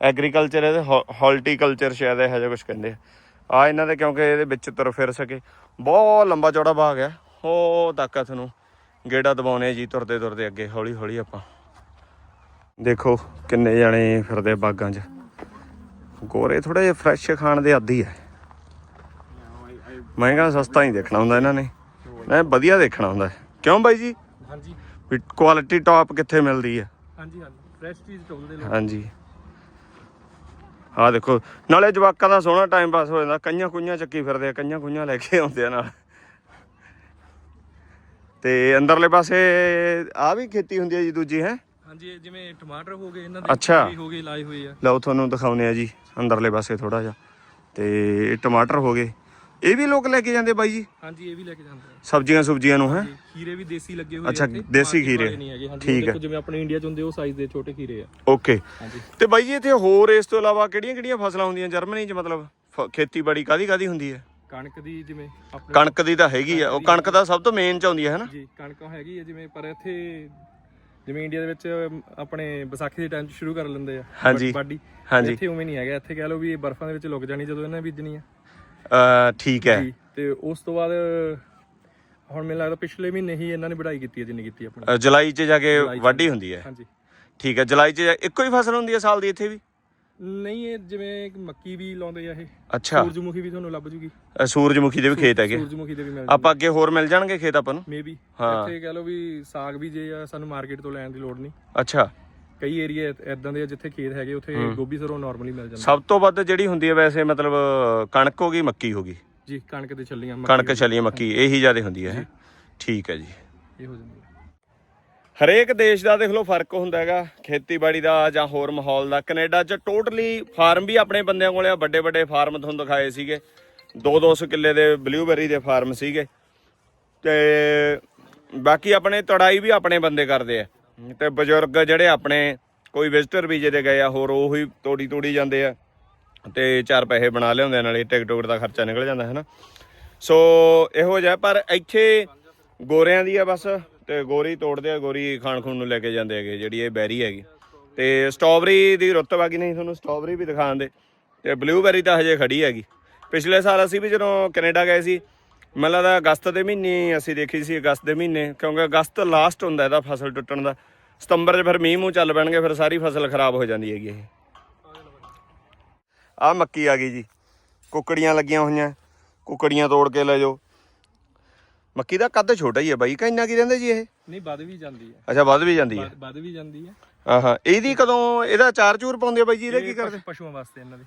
ਐਗਰੀਕਲਚਰ ਇਹਦੇ ਹਾਰਟੀਕਲਚਰ ਸ਼ਾਇਦ ਇਹੋ ਜਿਹਾ ਕੁਝ ਕਹਿੰਦੇ ਆ। ਇਹਨਾਂ ਦੇ ਕਿਉਂਕਿ ਇਹਦੇ ਵਿੱਚ ਤੁਰ ਫਿਰ ਸਕੇ। ਬਹੁਤ ਲੰਬਾ ਚੌੜਾ ਬਾਗ ਹੈ ਹੋ ਤੱਕ ਆ ਤੁਹਾਨੂੰ ਗੇੜਾ ਦਬਾਉਨੇ ਜੀ, ਤੁਰਦੇ ਤੁਰਦੇ ਅੱਗੇ ਹੌਲੀ ਹੌਲੀ ਆਪਾਂ। ਦੇਖੋ ਕਿੰਨੇ ਜਾਣੇ ਫਿਰਦੇ ਬਾਗਾਂ 'ਚ। ਗੋਰੇ ਥੋੜੇ ਜਿਹਾ ਫਰੈਸ਼ ਖਾਣ ਦੇ ਆਦੀ ਹੈ ਮਹਿੰਗਾ ਸਸਤਾ ਹੀ ਦੇਖਣਾ ਹੁੰਦਾ ਇਹਨਾਂ ਨੇ। ਨਾ ਵਧੀਆ ਦੇਖਣਾ ਹੁੰਦਾ। ਹੈ। ਕਿਉਂ ਬਾਈ ਜੀ? ਹਾਂਜੀ। ਵੀ ਕੁਆਲਿਟੀ ਟੌਪ ਕਿੱਥੇ ਮਿਲਦੀ ਹੈ ਹਾਂਜੀ ਹਾਂਜੀ। ਫਰੈਸ਼ ਚੀਜ਼ ਟੋਲਦੇ ਲੋਕ। ਹਾਂਜੀ। ਆਹ ਦੇਖੋ ਨਾਲੇ ਜਵਾਕਾਂ ਦਾ ਸੋਹਣਾ ਟਾਈਮ ਪਾਸ ਹੋ ਜਾਂਦਾ। ਕਈਆਂ ਕੁਈਆਂ ਚੱਕੀ ਫਿਰਦੇ ਆ ਕਈਆਂ ਕੁਈਆਂ ਲੈ ਕੇ ਆਉਂਦੇ ਆ ਨਾਲ। ਤੇ ਅੰਦਰਲੇ ਪਾਸੇ ਆ ਵੀ ਖੇਤੀ ਹੁੰਦੀ ਹੈ ਜੀ ਦੂਜੀ ਹੈ? ਹਾਂਜੀ ਇਹ ਜਿਵੇਂ ਟਮਾਟਰ ਹੋ ਗਏ ਇਹਨਾਂ ਦੇ ਅੱਛਾ। ਵੀ ਹੋ ਗਏ ਲਾਏ ਹੋਏ ਆ। ਲਓ ਤੁਹਾਨੂੰ ਦਿਖਾਉਨੇ ਆ ਜੀ ਅੰਦਰਲੇ ਪਾਸੇ ਥੋੜਾ ਜਿਹਾ। ਤੇ ਇਹ ਟਮਾਟਰ ਹੋ ਗਏ। ਇਹ ਵੀ ਲੋਕ ਲੈ ਕੇ ਜਾਂਦੇ ਬਾਈ ਜੀ? ਹਾਂਜੀ ਇਹ ਵੀ ਲੈ ਕੇ ਜਾਂਦੇ ਆ। ਸਬਜ਼ੀਆਂ ਸੁਬਜ਼ੀਆਂ ਨੂੰ ਹੈ? ਖੀਰੇ ਵੀ ਦੇਸੀ ਲੱਗੇ ਹੋਏ ਅੱਛਾ, ਇੱਥੇ, ਦੇਸੀ market ਖੀਰੇ। ਵਾਲੇ ਨਹੀਂ ਹੈਗੇ। ਹਾਂਜੀ ਠੀਕ ਹੈ। ਦੇਖੋ ਜਿਵੇਂ ਆਪਣੇ ਇੰਡੀਆ ਚ ਹੁੰਦੇ ਉਹ ਸਾਈਜ਼ ਦੇ ਛੋਟੇ ਖੀਰੇ ਆ। ਓਕੇ। ਹਾਂਜੀ। ਤੇ ਬਾਈ ਜੀ ਇੱਥੇ ਹੋਰ ਇਸ ਤੋਂ ਇਲਾਵਾ ਕਿਹੜੀਆਂ ਕਿਹੜੀਆਂ ਫਸਲਾਂ ਹੁੰਦੀਆਂ ਜਰਮਨੀ 'ਚ? ਮਤਲਬ ਫ- ਖੇਤੀਬਾੜੀ ਕਾਦੀ ਕਾਦੀ ਹੁੰਦੀ ਹੈ? ਕਣਕ ਦੀ ਜਿਵੇਂ ਆਪਣੇ ਕਣਕ ਦੀ ਤਾਂ ਹੈਗੀ ਆ। ਉਹ ਕਣਕ ਦਾ ਸਭ ਤੋਂ ਮੇਨ ਚ ਆਉਂਦੀ ਹੈ ਹਨਾ? ਜੀ ਕਣਕ ਹੈਗੀ ਹੈ ਜਿਵੇਂ ਪਰ ਇੱਥੇ ਜਿਵੇਂ ਇੰਡੀਆ ਦੇ ਵਿੱਚ ਅਮ, ਆਪਣੇ ਵਿਸਾਖੀ ਦੇ ਟਾਈਮ ਸ਼ੁਰੂ ਕਰ ਲੈਂਦੇ ਆ। ਹਾਂਜੀ। ਬਾਡੀ। ਹਾਂਜੀ। ਇੱਥੇ ਉਵੇਂ ਨਹੀਂ ਹੈਗਾ। ਇੱਥੇ ਕਹਿ ਲਓ ਵੀ ਇਹ ਬਰਫ਼ਾਂ ਦੇ ਵਿੱਚ ਲੁਕ ਜਾਣੀ ਜਦੋਂ ਇਹਨਾਂ ਨੇ ਬੀਜਣੀ ਆ। ਅਹ ਠੀਕ ਹੈ। ਜੀ ਤੇ ਉਸ ਤੋਂ ਬਾਅਦ ਹੁਣ ਮੈਨੂੰ ਲੱਗਦਾ ਪਿਛਲੇ ਮਹੀਨੇ ਹੀ ਇਹਨਾਂ ਨੇ ਵਢਾਈ ਕੀਤੀ ਹੈ ਜਿੰਨੀ ਕੀਤੀ ਆਪਣੀ। ਅਹ ਜੁਲਾਈ 'ਚ ਜਾ ਕੇ। ਵਾਢੀ ਹੁੰਦੀ ਹੈ। ਹਾਂਜੀ। ਠੀਕ ਹੈ ਜੁਲਾਈ 'ਚ ਜਾ- ਇੱਕੋ ਹੀ ਫਸਲ ਹੁੰਦੀ ਹੈ ਸਾਲ ਦੀ ਇੱਥੇ ਵੀ? ਨਹੀਂ ਇਹ ਜਿਵੇਂ ਕਿ ਮੱਕੀ ਵੀ ਲਾਉਂਦੇ ਆ ਇਹ। ਅੱਛਾ। ਸੂਰਜਮੁਖੀ ਵੀ ਤੁਹਾਨੂੰ ਲੱਭ ਜੂਗੀ। ਅਹ ਸੂਰਜਮੁਖੀ ਦੇ ਵੀ ਖੇਤ ਹੈਗੇ। ਸੂਰਜਮੁਖੀ ਦੇ ਵੀ ਮਿਲ ਆਪਾਂ ਅੱਗੇ ਹੋਰ ਮਿਲ ਜਾਣਗੇ ਖੇਤ ਆਪਾਂ ਨੂੰ? ਮੇਬੀ ਹਾਂ। ਇੱਥੇ ਕਹਿ ਲਓ ਵੀ ਸਾਗ ਵੀ ਜੇ ਆ ਸਾਨੂੰ ਮਾਰਕੀਟ ਤੋਂ ਲੈਣ ਦੀ ਲੋੜ ਨਹੀਂ। ਅੱਛਾ। ਕਈ ਏਰੀਆ ਇਦਾਂ ਦੇ ਆ ਜਿੱਥੇ ਖੇਤ ਹੈਗੇ ਉੱਥੇ ਗੋਭੀ ਸਰੋਂ ਨਾਰਮਲੀ ਮਿਲ ਜਾਂਦਾ। ਸਭ ਤੋਂ ਵੱਧ ਜਿਹੜੀ ਹੁੰਦੀ ਹੈ ਵੈਸੇ ਮਤਲਬ ਕਣਕ ਹੋ ਗਈ ਮੱਕੀ ਹੋ ਗਈ। ਜੀ ਕਣਕ ਦੇ ਛੱਲੀਆਂ ਮੱਕੀ ਕਣਕ ਛਲੀਆਂ ਮੱਕੀ ਇਹੀ ਜ਼ਿਆਦਾ ਹੁੰਦੀ ਹੈ ਹੈਂ? ਠੀਕ ਹੈ ਜੀ। ਇਹ ਹੋ ਜਾਂਦੀ ਹੈ ਹਰੇਕ ਦੇਸ਼ ਦਾ ਦੇਖ ਲਓ ਫ਼ਰਕ ਹੁੰਦਾ ਹੈਗਾ ਖੇਤੀਬਾੜੀ ਦਾ ਜਾਂ ਹੋਰ ਮਾਹੌਲ ਦਾ। ਕੈਨੇਡਾ 'ਚ ਟੋਟਲੀ ਫਾਰਮ ਵੀ ਆਪਣੇ ਬੰਦਿਆਂ ਕੋਲੇ ਆ ਵੱਡੇ ਵੱਡੇ ਫਾਰਮ ਤੁਹਾਨੂੰ ਦਿਖਾਏ ਸੀਗੇ। 2-200 ਕਿੱਲੇ ਦੇ ਬਲੂਬੈਰੀ ਦੇ ਫਾਰਮ ਸੀਗੇ। ਤੇ ਬਾਕੀ ਆਪਣੇ ਤੜਾਈ ਵੀ ਆਪਣੇ ਬੰਦੇ ਕਰਦੇ ਆ। ਤੇ ਬਜ਼ੁਰਗ ਜਿਹੜੇ ਆਪਣੇ ਕੋਈ ਵਿਜ਼ਟਰ ਵੀ ਜਿਹਦੇ ਗਏ ਆ ਹੋਰ ਉਹੀ ਤੋੜੀ ਤੋੜੀ ਜਾਂਦੇ ਆ ਤੇ ਚਾਰ ਪੈਸੇ ਬਣਾ ਲਿਆਉਂਦੇ ਆ, ਨਾਲੇ ਟਿਕਟ ਟੁਕਟ ਦਾ ਖਰਚਾ ਨਿਕਲ ਜਾਂਦਾ ਹੈ ਨਾ ਸੋ ਇਹੋ ਜਿਹਾ ਪਰ ਇੱਥੇ ਗੋਰਿਆਂ ਦੀ ਆ ਬਸ ਤੇ ਗੋਰੀ ਤੋੜਦੇ ਆ ਗੋਰੀ ਖਾਣ ਖੂਨ ਨੂੰ ਲੈ ਕੇ ਜਾਂਦੇ ਹੈਗੇ ਜਿਹੜੀ ਇਹ ਬੈਰੀ ਹੈਗੀ। ਤੇ ਸਟ੍ਰਾਬੇਰੀ ਦੀ ਰੁੱਤ ਬਾਕੀ ਨਹੀਂ ਤੁਹਾਨੂੰ ਸਟ੍ਰਾਬੇਰੀ ਵੀ ਦਿਖਾਉਂਦੇ ਤੇ ਬਲੂਬੈਰੀ ਤਾਂ ਹਜੇ ਖੜੀ ਹੈਗੀ। ਪਿਛਲੇ ਸਾਲ ਅਸੀਂ ਵੀ ਜਦੋਂ ਕੈਨੇਡਾ ਗਏ ਸੀ ਮੈਨੂੰ ਲੱਗਦਾ ਅਗਸਤ ਦੇ ਮਹੀਨੇ ਅਸੀਂ ਦੇਖੀ ਸੀ ਅਗਸਤ ਦੇ ਮਹੀਨੇ ਕਿਉਂਕਿ ਅਗਸਤ ਲਾਸਟ ਹੁੰਦਾ ਇਹਦਾ ਫਸਲ ਟੁੱਟਣ ਦਾ। ਸਤੰਬਰ 'ਚ ਫਿਰ ਮੀਂਹ ਮੂੰਹ ਚੱਲ ਪੈਣਗੇ ਫਿਰ ਸਾਰੀ ਫਸਲ ਖਰਾਬ ਹੋ ਜਾਂਦੀ ਹੈਗੀ ਇਹ। ਆ ਮੱਕੀ ਆ ਗਈ ਜੀ। ਕੁੱਕੜੀਆਂ ਲੱਗੀਆਂ ਹੋਈਆਂ ਕੁੱਕੜੀਆਂ ਤੋੜ ਕੇ ਲੈ ਜਾਓ। ਮੱਕੀ ਦਾ ਕੱਦ ਛੋਟਾ ਹੀ ਹੈ ਬਾਈ ਕਿੰਨਾ ਕੀ ਰਹਿੰਦੇ ਜੀ ਇਹ? ਨਹੀਂ ਵੱਧ ਵੀ ਜਾਂਦੀ ਹੈ। ਅੱਛਾ ਵੱਧ ਵੀ ਜਾਂਦੀ ਹੈ। ਵੱਧ- ਵੀ ਜਾਂਦੀ ਹੈ। ਆਹਾ ਇਹਦੀ ਕਦੋਂ ਇਹਦਾ ਚਾਰ ਚੂਰ ਪਾਉਂਦੇ ਆ ਬਾਈ ਜੀ ਇਹਦਾ ਕੀ ਕਰਦੇ? ਪਸ਼ੂ- ਪਸ਼ੂਆਂ ਵਾਸਤੇ ਇਹਨਾਂ ਦੇ।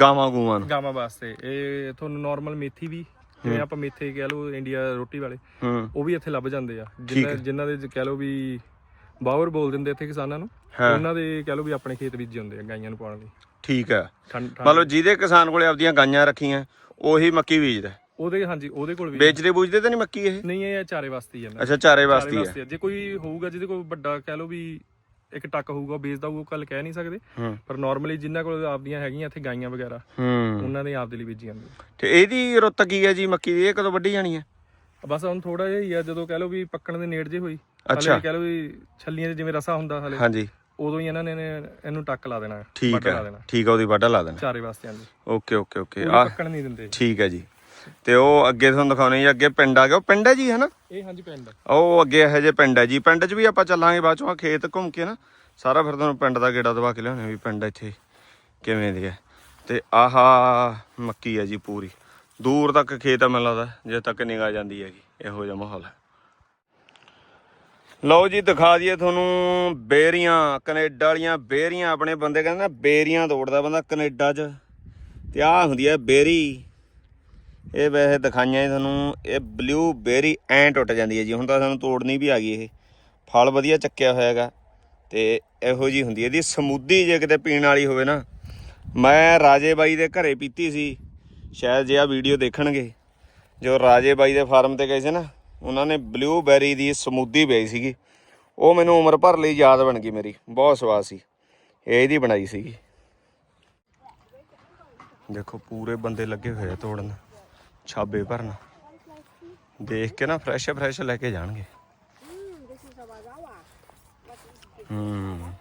ਗਾਵਾਂ ਗੂਆਂ ਨੂੰ। ਗਾਵਾਂ ਵਾਸਤੇ। ਇਹ ਤੁਹਾਨੂੰ ਨਾਰਮਲ ਮੇਥੀ ਵੀ ਜਿਵੇਂ ਆਪਾਂ ਮੇਥੇ ਕਹਿ ਲਓ ਇੰਡੀਆ ਰੋਟੀ ਵਾਲੇ ਉਹ ਵੀ ਇੱਥੇ ਲੱਭ ਜਾਂਦੇ ਆ। ਜਿਨ੍ਹਾਂ ਜਿਨ੍ਹਾਂ ਦੇ ਕਹਿ ਲਓ ਵੀ ਬਾਵਰ ਬੋਲ ਦਿੰਦੇ ਇੱਥੇ ਕਿਸਾਨਾਂ ਨੂੰ। ਉਹਨਾਂ ਦੇ ਕਹਿ ਲਓ ਵੀ ਆਪਣੇ ਖੇਤ ਬੀਜੇ ਹੁੰਦੇ ਆ ਗਾਈਆਂ ਨੂੰ ਪਾਉਣ ਲਈ। ਠੀਕ ਹੈ। ਮਤਲਬ ਜਿਹਦੇ ਕਿਸਾਨ ਕੋਲੇ ਆਪਦੀਆਂ ਗਾਈਆਂ ਰੱਖੀਆਂ ਉਹੀ ਮੱਕੀ ਬੀਜਦਾ। ਉਹਦੇ ਹਾਂਜੀ ਉਹਦੇ ਕੋਲ ਵੀ ਵੇਚਦੇ ਬੂਝਦੇ ਤਾਂ ਨਹੀਂ ਮੱਕੀ ਇਹ? ਨਹੀਂ ਇਹ ਚਾਰੇ ਵਾਸਤੇ ਹੀ ਜਾਂਦਾ। ਅੱਛਾ ਚਾਰੇ ਵਾਸਤੇ ਹੀ। ਜੇ ਕੋਈ ਹੋਊਗਾ ਜਿਹਦੇ ਕੋਲ ਵੱਡਾ ਕਹਿ ਲਓ ਵੀ ਇੱਕ ਟੱਕ ਹੋਊਗਾ ਵੇਚਦਾ ਹੋਊਗਾ ਉਹ ਕੱਲ ਕਹਿ ਨਹੀਂ ਸਕਦੇ। ਪਰ ਨਾਰਮਲੀ ਜਿਨ੍ਹਾਂ ਕੋਲ ਆਪਦੀਆਂ ਹੈਗੀਆਂ ਇੱਥੇ ਗਾਈਆਂ ਵਗੈਰਾ ਉਹਨਾਂ ਨੇ ਆਪਦੇ ਲਈ ਬੀਜੀ ਜਾਂਦੀਆਂ ਤੇ ਇਹਦੀ ਰੁੱਤ ਕੀ ਹੈ ਜੀ? ਮੱਕੀ ਦੀ ਇਹ ਕਦੋਂ ਵੱਢੀ ਜਾਣੀ ਹੈ? ਬਸ ਹੁਣ ਥੋੜਾ ਜਿਹਾ ਹੀ ਆ ਜਦੋਂ ਕਹਿ ਲਓ ਵੀ ਪੱਕਣ ਦੇ ਨੇੜ ਜੇ ਹੋਈ ਅੱਛਾ। ਕਹਿ ਲਓ ਵੀ ਛੱਲੀਆਂ 'ਚ ਜਿਵੇਂ ਰਸਾ ਹੁੰਦਾ ਹਲੇ ਹਾਂਜੀ। ਉਦੋਂ ਹੀ ਇਹਨਾਂ ਨੇ ਨੇ ਇਹਨੂੰ ਟੱਕ ਲਾ ਦੇਣਾ ਠੀਕ ਲਾ ਹੈ। ਦੇਣਾ। ਠੀਕ ਹੈ ਉਹਦੀ ਵਾਢਾ ਲਾ ਦੇਣਾ। ਚਾਰੇ ਵਾਸਤੇ ਆਂਦੇ ਓਕੇ ਓਕੇ ਓਕੇ। ਆ ਪੱਕਣ ਨਹੀਂ ਦਿੰਦੇ। ਠੀਕ ਹੈ ਜੀ। ਤੇ ਉਹ ਅੱਗੇ ਤੁਹਾਨੂੰ ਦਿਖਾਉਣੇ ਜੀ ਅੱਗੇ ਪਿੰਡ ਆ ਗਿਆ। ਉਹ ਪਿੰਡ ਹੈ ਜੀ ਹਨਾ? ਇਹ ਹਾਂਜੀ ਪਿੰਡ ਉਹ ਅੱਗੇ ਇਹੋ ਜਿਹੇ ਪਿੰਡ ਹੈ ਜੀ। ਪਿੰਡ 'ਚ ਵੀ ਆਪਾਂ ਚੱਲਾਂਗੇ ਬਾਅਦ ਚੋਂ ਖੇਤ ਘੁੰਮ ਕੇ ਨਾ ਸਾਰਾ ਫਿਰ ਤੁਹਾਨੂੰ ਪਿੰਡ ਦਾ ਗੇੜਾ ਦਵਾ ਕੇ ਲਿਆਉਣੇ ਵੀ ਪਿੰਡ ਇੱਥੇ ਕਿਵੇਂ ਦੇ ਹੈ ਤੇ ਆਹਾ ਮੱਕੀ ਹੈ ਜੀ ਪੂਰੀ। ਦੂਰ ਤੱਕ ਖੇਤ ਆ ਮੈਨੂੰ ਲੱਗਦਾ ਜੇ ਤੱਕ ਨਿਗਾਹ ਜਾਂਦੀ ਹੈਗੀ ਇਹੋ ਜਿਹਾ ਮਾਹੌਲ ਹੈ। ਲਓ ਜੀ ਦਿਖਾ ਦਈਏ ਤੁਹਾਨੂੰ ਬੇਰੀਆਂ ਕੈਨੇਡਾ ਵਾਲੀਆਂ ਬੇਰੀਆਂ। ਆਪਣੇ ਬੰਦੇ ਕਹਿੰਦੇ ਨਾ ਬੇਰੀਆਂ ਤੋੜਦਾ ਬੰਦਾ ਕੈਨੇਡਾ 'ਚ। ਤੇ ਆਹ ਹੁੰਦੀ ਹੈ ਬੇਰੀ। ਇਹ ਵੈਸੇ ਦਿਖਾਈਆਂ ਜੀ ਤੁਹਾਨੂੰ, ਇਹ ਬਲੂ ਬੇਰੀ ਐਂ ਟੁੱਟ ਜਾਂਦੀ ਹੈ ਜੀ, ਹੁਣ ਤਾਂ ਸਾਨੂੰ ਤੋੜਨੀ ਵੀ ਆ ਗਈ ਇਹ। ਫਲ ਵਧੀਆ ਚੱਕਿਆ ਹੋਇਆ ਹੈਗਾ, ਤੇ ਇਹੋ ਜੀ ਹੁੰਦੀ ਹੈ। ਇਹਦੀ ਸਮੂਦੀ ਜੇ ਕਿਤੇ ਪੀਣ ਵਾਲੀ ਹੋਵੇ ਨਾ, ਮੈਂ ਰਾਜੇ ਬਾਈ ਦੇ ਘਰੇ ਪੀਤੀ ਸੀ, ਸ਼ਾਇਦ ਜੇ ਆ ਵੀਡੀਓ ਦੇਖਣਗੇ। ਜੋ ਰਾਜੇ ਬਾਈ ਦੇ ਫਾਰਮ ਤੇ ਗਏ ਸੀ ਨਾ, ਉਹਨਾਂ ਨੇ ਬਲੂ ਬੈਰੀ ਦੀ ਸਮੂਦੀ ਵੇਚੀ ਸੀਗੀ। ਉਹ ਮੈਨੂੰ ਉਮਰ ਭਰ ਲਈ ਯਾਦ ਬਣ ਗਈ ਮੇਰੀ, ਬਹੁਤ ਸਵਾਦ ਸੀ। ਇਹ ਇਹਦੀ ਬਣਾਈ ਸੀਗੀ। ਦੇਖੋ, ਪੂਰੇ ਬੰਦੇ ਲੱਗੇ ਹੋਏ ਆ ਤੋੜਨ। ਛਾਬੇ ਭਰਨ। ਦੇਖ ਕੇ ਨਾ ਫਰੈਸ਼ ਫਰੈਸ਼ ਲੈ ਕੇ ਜਾਣਗੇ। ਹੂੰ।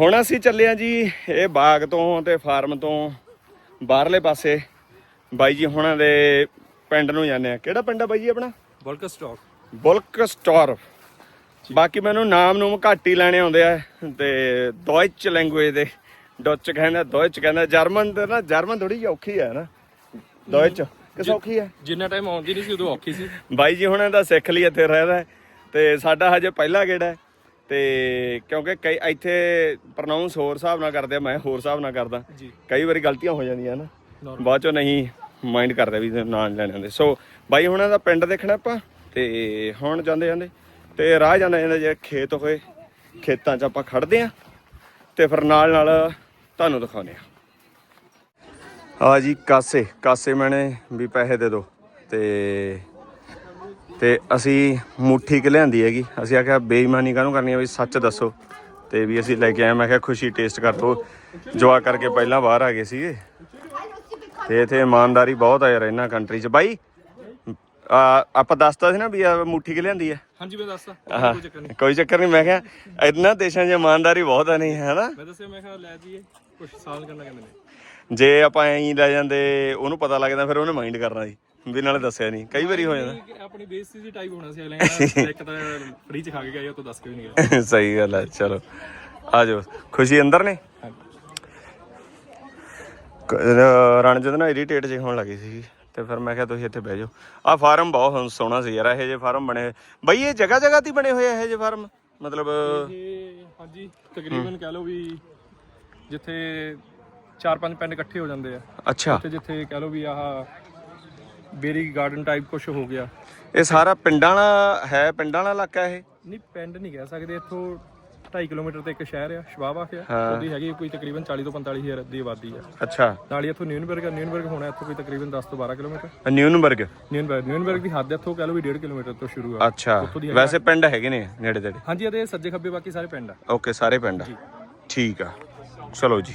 ਹੁਣ ਅਸੀਂ ਚੱਲੇ ਆ ਜੀ ਇਹ ਬਾਗ ਤੋਂ ਤੇ ਫਾਰਮ ਤੋਂ ਬਾਹਰਲੇ ਪਾਸੇ। ਬਾਈ ਜੀ ਹੁਣਾਂ ਦੇ ਪਿੰਡ ਨੂੰ ਜਾਂਦੇ ਆ। ਕਿਹੜਾ ਪਿੰਡ ਆ ਬਾਈ ਜੀ ਆਪਣਾ? ਬਲਕ ਸਟਾਕ ਬੁਲਕ ਸਟਾਰ ਬਾਕੀ ਮੈਨੂੰ ਨਾਮ ਨੂੰ ਘੱਟ ਹੀ ਲੈਣੇ ਆਉਂਦੇ ਆ ਤੇ ਡੌਇਚ ਲੈਂਗੁਏਜ ਦੇ। ਡੌਚ ਕਹਿੰਦਾ ਡੌਇਚ ਕਹਿੰਦਾ ਜਰਮਨ ਤੇ ਨਾ ਜਰਮਨ ਥੋੜੀ ਔਖੀ ਹੈ ਨਾ। ਡੌਇਚ ਕਿ ਸੌਖੀ ਹੈ ਜਿੰਨਾ ਟਾਈਮ ਆਉਂਦੀ ਨਹੀਂ ਸੀ ਉਦੋਂ ਔਖੀ ਸੀ। ਬਾਈ ਜੀ ਹੁਣਾਂ ਦਾ ਸਿੱਖ ਲਈ ਇੱਥੇ ਰਹਿਦਾ ਤੇ ਸਾਡਾ ਹਜੇ ਪਹਿਲਾ ਗੇੜਾ ਤੇ ਕਿਉਂਕਿ ਕਈ ਇੱਥੇ ਪ੍ਰੋਨਾਂਸ ਹੋਰ ਹਿਸਾਬ ਨਾਲ ਕਰਦੇ ਆ ਮੈਂ ਹੋਰ ਹਿਸਾਬ ਨਾਲ ਕਰਦਾ। ਕਈ ਵਾਰੀ ਗਲਤੀਆਂ ਹੋ ਜਾਂਦੀਆਂ ਨਾ। ਬਾਅਦ ਚੋਂ ਨਹੀਂ ਮਾਈਂਡ ਕਰਦੇ ਵੀ ਨਾਂ ਨੀ ਲੈਣੇ ਹੁੰਦੇ। ਸੋ ਬਾਈ ਹੁਣਾਂ ਦਾ ਪਿੰਡ ਦੇਖਣਾ ਆਪਾਂ ਤੇ ਹੁਣ ਜਾਂਦੇ ਜਾਂਦੇ ਤੇ ਰਾਹ ਜਾਂਦਾ ਜਾਂਦਾ ਜੇ ਖੇਤ ਹੋਏ, ਖੇਤਾਂ 'ਚ ਆਪਾਂ ਖੜਦੇ ਆ ਤੇ ਫਿਰ ਨਾਲ ਨਾਲ ਤੁਹਾਨੂੰ ਦਿਖਾਉਂਦੇ ਆ ਆ ਜੀ ਕਾਸੇ ਕਾਸੇ ਮੈਨੇ ਵੀ ਪੈਸੇ ਦੇ ਦਿਓ ਤੇ ਤੇ ਅਸੀਂ ਮੁੱਠੀ ਕਿ ਲਿਆਂਦੀ ਹੈਗੀ। ਅਸੀਂ ਆਖਿਆ ਬੇਈਮਾਨੀ ਕਾਹਨੂੰ ਕਰਨੀ ਹੈ ਵੀ ਸੱਚ ਦੱਸੋ। ਤੇ ਵੀ ਅਸੀਂ ਲੈ ਕੇ ਆਏ, ਮੈਂ ਕਿਹਾ ਖੁਸ਼ੀ ਟੇਸਟ ਕਰ ਦੋ। ਜਵਾ ਕਰਕੇ ਪਹਿਲਾਂ ਬਾਹਰ ਆ ਗਏ ਸੀਗੇ। ਤੇ ਇਥੇ ਇਮਾਨਦਾਰੀ ਬਹੁਤ ਆ ਯਾਰ ਇਹਨਾਂ ਕੰਟਰੀ 'ਚ। ਬਾਈ ਆਪਾਂ ਦੱਸਤਾ ਸੀ ਨਾ ਵੀ ਆ ਮੁੱਠੀ ਕਿ ਲਿਆਂਦੀ ਹੈ ਹਾਂਜੀ ਮੈਂ ਦੱਸਦਾ ਕੋਈ ਚੱਕਰ ਨਹੀਂ। ਕੋਈ ਚੱਕਰ ਨਹੀਂ ਮੈਂ ਕਿਹਾ ਇਹਨਾਂ ਦੇਸ਼ਾਂ 'ਚ ਇਮਾਨਦਾਰੀ ਬਹੁਤ ਆ ਨਹੀਂ ਹੈ ਨਾ ਮੈਂ ਦੱਸਿਆ ਮੈਂ ਕਿਹਾ ਲੈ ਜੀਏ ਕੁਝ ਸਾਲ ਕਰਨਾ ਕਹਿੰਦੇ ਨੇ। ਜੇ ਆਪਾਂ ਐਂ ਲੈ ਜਾਂਦੇ ਉਹਨੂੰ ਪਤਾ ਲੱਗਦਾ ਫਿਰ ਉਹਨੇ ਮਾਈਂਡ ਕਰਨਾ ਸੀ ਵੀ ਨਾਲੇ ਦੱਸਿਆ ਨਹੀਂ। ਕਈ ਵਾਰੀ ਹੋ ਜਾਂਦਾ। ਆਪਣੀ ਬੇਇੱਜ਼ਤੀ ਦੀ ਟਾਈਪ ਹੋਣਾ ਸੀ ਅਗਲੇ ਇੱਕ ਤਾਂ ਫ੍ਰੀ ਚ ਖਾ ਕੇ ਗਿਆ ਉਹ ਤੋਂ ਦੱਸ ਕੇ ਵੀ ਨਹੀਂ ਗਿਆ। ਸਹੀ ਗੱਲ ਹੈ ਚਲੋ। ਆ ਜਾਓ ਖੁਸ਼ੀ ਅੰਦਰ ਨੇ? ਰਣਜੀਤ ਨਾ ਇਰੀਟੇਟ ਜੇ ਹੋਣ ਲੱਗੀ ਸੀ। ਤੇ ਫਿਰ ਮੈਂ ਕਿਹਾ ਤੁਸੀਂ ਇੱਥੇ ਬਹਿ ਜਾਓ। ਆ ਫਾਰਮ ਬਹੁਤ ਹੁਣ ਸੋਹਣਾ ਸੀ ਯਾਰ ਇਹੋ ਜਿਹੇ ਫਾਰਮ ਬਣੇ। ਬਈ ਇਹ ਜਗ੍ਹਾ ਜਗ੍ਹਾ ਤੇ ਹੀ ਬਣੇ ਹੋਏ ਆ ਇਹੋ ਜਿਹੇ ਫਾਰਮ? ਮਤਲਬ ਇਹ ਹਾਂਜੀ ਤਕਰੀਬਨ ਕਹਿ ਲਓ ਵੀ ਜਿੱਥੇ ਚਾਰ ਪੰਜ ਪਿੰਡ ਇਕੱਠੇ ਹੋ ਜਾਂਦੇ ਆ। ਅੱਛਾ। ਤੇ ਜਿੱਥੇ ਕਹਿ ਲਓ ਵੀ ਆਹ ਬੇਰੀ ਗਾਰਡਨ ਟਾਈਪ ਕੁਝ ਹੋ ਗਿਆ। ਇਹ ਸਾਰਾ ਪਿੰਡਾਂ ਵਾਲਾ ਹੈ ਪਿੰਡਾਂ ਵਾਲਾ ਇਲਾਕਾ ਇਹ? ਨਹੀਂ ਪਿੰਡ ਨਹੀਂ ਕਹਿ ਸਕਦੇ ਇੱਥੋਂ 2.5 ਕਿਲੋਮੀਟਰ ਤੇ ਇੱਕ ਸ਼ਹਿਰ ਆ ਸ਼ਵਾਬਾ ਆ। ਉਹਦੀ ਹੈਗੀ ਕੋਈ ਤਕਰੀਬਨ 40 ਤੋਂ 45 ਹਜ਼ਾਰ ਦੀ ਆਬਾਦੀ ਆ। ਅੱਛਾ। ਨਾਲ ਹੀ ਇੱਥੋਂ ਨਿਊਨਬਰਗ ਨਿਊਨਬਰਗ ਹੋਣਾ ਇੱਥੋਂ ਕੋਈ ਤਕਰੀਬਨ 10 ਤੋਂ 12 ਕਿਲੋਮੀਟਰ। ਨਿਊਨਬਰਗ? ਨਿਊਨਬਰਗ ਨਿਊਨਬਰਗ ਦੀ ਹੱਦ ਇੱਥੋਂ ਕਹਿ ਲਓ ਵੀ 1.5 ਕਿਲੋਮੀਟਰ ਤੋਂ ਸ਼ੁਰੂ ਆ। ਅੱਛਾ। ਵੈਸੇ ਪਿੰਡ ਹੈਗੇ ਨੇ ਨੇੜੇ ਤੇੜੇ? ਹਾਂਜੀ ਇਹਦੇ ਸੱਜੇ ਖੱਬੇ ਬਾਕੀ ਸਾਰੇ ਪਿੰਡ ਆ। ਓਕੇ ਸਾਰੇ ਪਿੰਡ ਆ। ਠੀਕ ਆ। ਚਲੋ ਜੀ।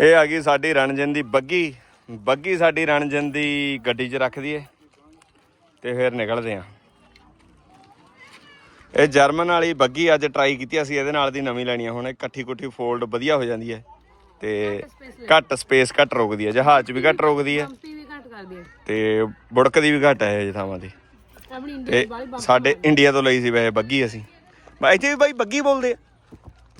ਇਹ ਆ ਗਈ ਸਾਡੀ ਰਣਜਨ ਦੀ ਬੱਗੀ। ਬੱਗੀ ਸਾਡੀ ਰਣਜਨ ਦੀ ਗੱਡੀ 'ਚ ਰੱਖ ਦਈਏ। ਤੇ ਫਿਰ ਨਿਕਲਦੇ ਆ। ਇਹ ਜਰਮਨ ਵਾਲੀ ਬੱਗੀ ਅੱਜ ਟਰਾਈ ਕੀਤੀ ਅਸੀਂ ਇਹਦੇ ਨਾਲ ਦੀ ਨਵੀਂ ਲੈਣੀ ਆ ਹੁਣ ਇਕੱਠੀ ਕੁੱਠੀ ਫੋਲਡ ਵਧੀਆ ਹੋ ਜਾਂਦੀ ਹੈ। ਤੇ ਘੱਟ ਸਪੇਸ ਘੱਟ ਰੋਕਦੀ ਹੈ ਜਹਾਜ਼ 'ਚ ਵੀ ਘੱਟ ਰੋਕਦੀ ਹੈ। ਕੰਪੀ ਵੀ ਘੱਟ ਕਰਦੀ ਹੈ। ਤੇ ਬੁੜਕਦੀ ਵੀ ਘੱਟ ਹੈ ਇਹ ਥਾਵਾਂ ਦੀ। ਤੇ ਸਾਡੇ ਇੰਡੀਆ ਤੋਂ ਲਈ ਸੀ ਵੈਸੇ ਬੱਗੀ ਅਸੀਂ। ਬਾ ਇੱਥੇ ਵੀ ਬਾਈ ਬੱਗੀ ਬੋਲਦੇ ਆ।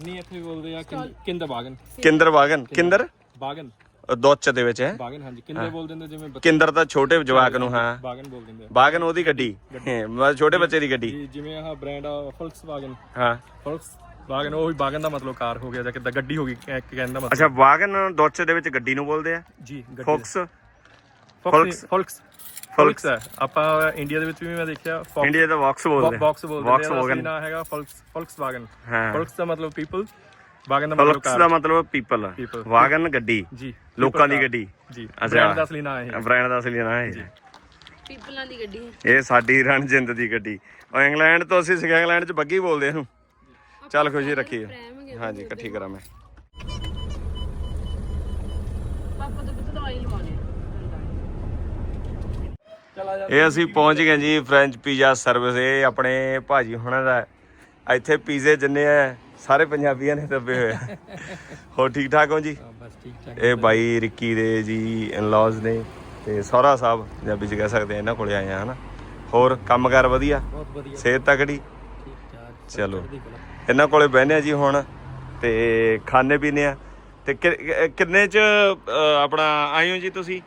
ਨਹੀਂ ਇੱਥੇ ਵੀ ਬੋਲਦੇ ਆ ਕਿੰ- ਕਿੰਦ ਬਾਗਨ ਕਿੰਦਰ ਵਾਗਨ ਕਿੰਦਰ? ਬਾਗਨ। ਦੁੱਚ ਦੇ ਵਿੱਚ ਹੈ। ਬਾਗਨ ਹਾਂਜੀ। ਕਿੰਦੇ ਬੋਲ ਦਿੰਦੇ ਜਿਵੇਂ ਬੱਚੇ ਕਿੰਦਰ ਤਾਂ ਛੋਟੇ ਜਵਾਕ ਨੂੰ ਹਾਂ। ਬਾਗਨ ਬੋਲ ਦਿੰਦੇ ਆ। ਵਾਗਨ ਉਹਦੀ ਗੱਡੀ। ਹਾਂ, ਮਤਲਬ ਛੋਟੇ ਬੱਚੇ ਦੀ ਗੱਡੀ। ਜੀ, ਜਿਵੇਂ ਆਹ ਬ੍ਰਾਂਡ ਆ ਫੋਲਕਸ ਵਾਗਨ ਹਾਂ। ਫੋਲਕਸ ਵਾਗਨ ਉਹ ਵੀ ਬਾਗਨ ਦਾ ਮਤਲਬ ਕਾਰ ਹੋ ਗਿਆ ਜਾਂ ਕਿੱਦਾਂ ਗੱਡੀ ਹੋ ਗਈ ਕਹਿ- ਕਹਿਣ ਦਾ ਮਤਲਬ? ਅੱਛਾ ਵਾਗਨ ਦੁੱਚ ਦੇ ਵਿੱਚ ਗੱਡੀ ਨੂੰ ਬੋਲਦੇ ਆ? ਜੀ ਗੱਡੀ ਫੋਕਸ ਫੋਲਕਸ ਫੋਲਕਸ ਫੋਲਕਸ ਹੈ। ਆਪਾਂ ਇੰਡੀਆ ਦੇ ਵਿੱਚ ਵੀ ਮੈਂ ਦੇਖਿਆ ਇੰਡੀਆ ਦਾ ਵਾਕਸ ਬੋਲਦੇ ਬਾਕਸ ਬੋਲਦੇ ਆ ਨਾ। ਹੈਗਾ ਫੋਲਕਸ ਫੋਲਕਸ ਵਾਗਨ ਹਾਂ। ਫੋਲਕਸ ਦਾ ਮਤਲਬ ਪੀਪਲ ਵਾਗਨ ਦਾ ਮਤਲਬ ਫੋਕਸ ਕਾਰ। ਦਾ ਮਤਲਬ ਪੀਪਲ People. ਵਾਗਨ ਗੱਡੀ। ਜੀ ਲੋਕਾਂ ਦੀ ਗੱਡੀ। ਜੀ ਅੱਛਾ। ਬ੍ਰਾਂਡ ਦਾ ਅਸਲੀ ਨਾਮ ਹੈ ਇਹ। ਬ੍ਰਾਂਡ ਦਾ ਅਸਲੀ ਨਾਂ ਹੈ। ਪੀਪਲਾਂ ਦੀ ਗੱਡੀ ਹੈ। ਇਹ ਸਾਡੀ ਰਣਜਿੰਦ ਦੀ ਗੱਡੀ। ਉਹ ਇੰਗਲੈਂਡ ਤੋਂ ਅਸੀਂ ਸਿੱਖਿਆ ਇੰਗਲੈਂਡ 'ਚ ਬੱਗੀ ਬੋਲਦੇ ਇਹਨੂੰ ਚੱਲ ਖੁਸ਼ੀ ਰੱਖੀ ਹਾਂਜੀ ਇਕੱਠੀ ਕਰਾਂ ਮੈਂ। ਪਾਪਾ ਤੋਂ ਪੁੱਤ ਦਵਾਈ ਲਵਾਉਣੀ ਇਹ ਅਸੀਂ ਪਹੁੰਚ ਗਏ ਜੀ ਫ੍ਰੈਂਚ ਪੀਜ਼ਾ ਸਰਵਿਸ ਇਹ ਆਪਣੇ ਭਾਜੀ ਹੁਣਾਂ ਦਾ ਹੈ। ਇੱਥੇ ਪੀਜ਼ੇ ਜਿੰਨੇ ਆ ਸਾਰੇ ਪੰਜਾਬੀਆਂ ਨੇ ਦੱਬੇ ਹੋਏ ਆ। ਹੋ ਠੀਕ ਠਾਕ ਹੋ ਜੀ? ਬਸ ਠੀਕ ਠਾਕ। ਇਹ ਬਾਈ ਰਿੱਕੀ ਦੇ ਜੀ ਇਨ-ਲॉज ਨੇ ਤੇ ਸਹੁਰਾ ਸਾਹਿਬ ਪੰਜਾਬੀ ਚ ਕਹਿ ਸਕਦੇ ਆ ਇਹਨਾਂ ਕੋਲੇ ਆਏ ਆ ਹਨਾ? ਹੋਰ ਕੰਮਕਾਰ ਵਧੀਆ? ਬਹੁਤ ਵਧੀਆ। ਸਿਹਤ ਤਕੜੀ? ਠੀਕ ਠਾਕ। ਚਲੋ। ਇਹਨਾਂ ਕੋਲੇ ਬਹਿਨੇ ਆ ਜੀ ਹੁਣ ਤੇ ਖਾਣੇ ਪੀਣੇ ਆ। ਤੇ ਕਿ- ਕਿੰਨੇ ਚ ਅ, ਆਪਣਾ ਆਏ ਹੋ ਜੀ ਤੁਸੀਂ?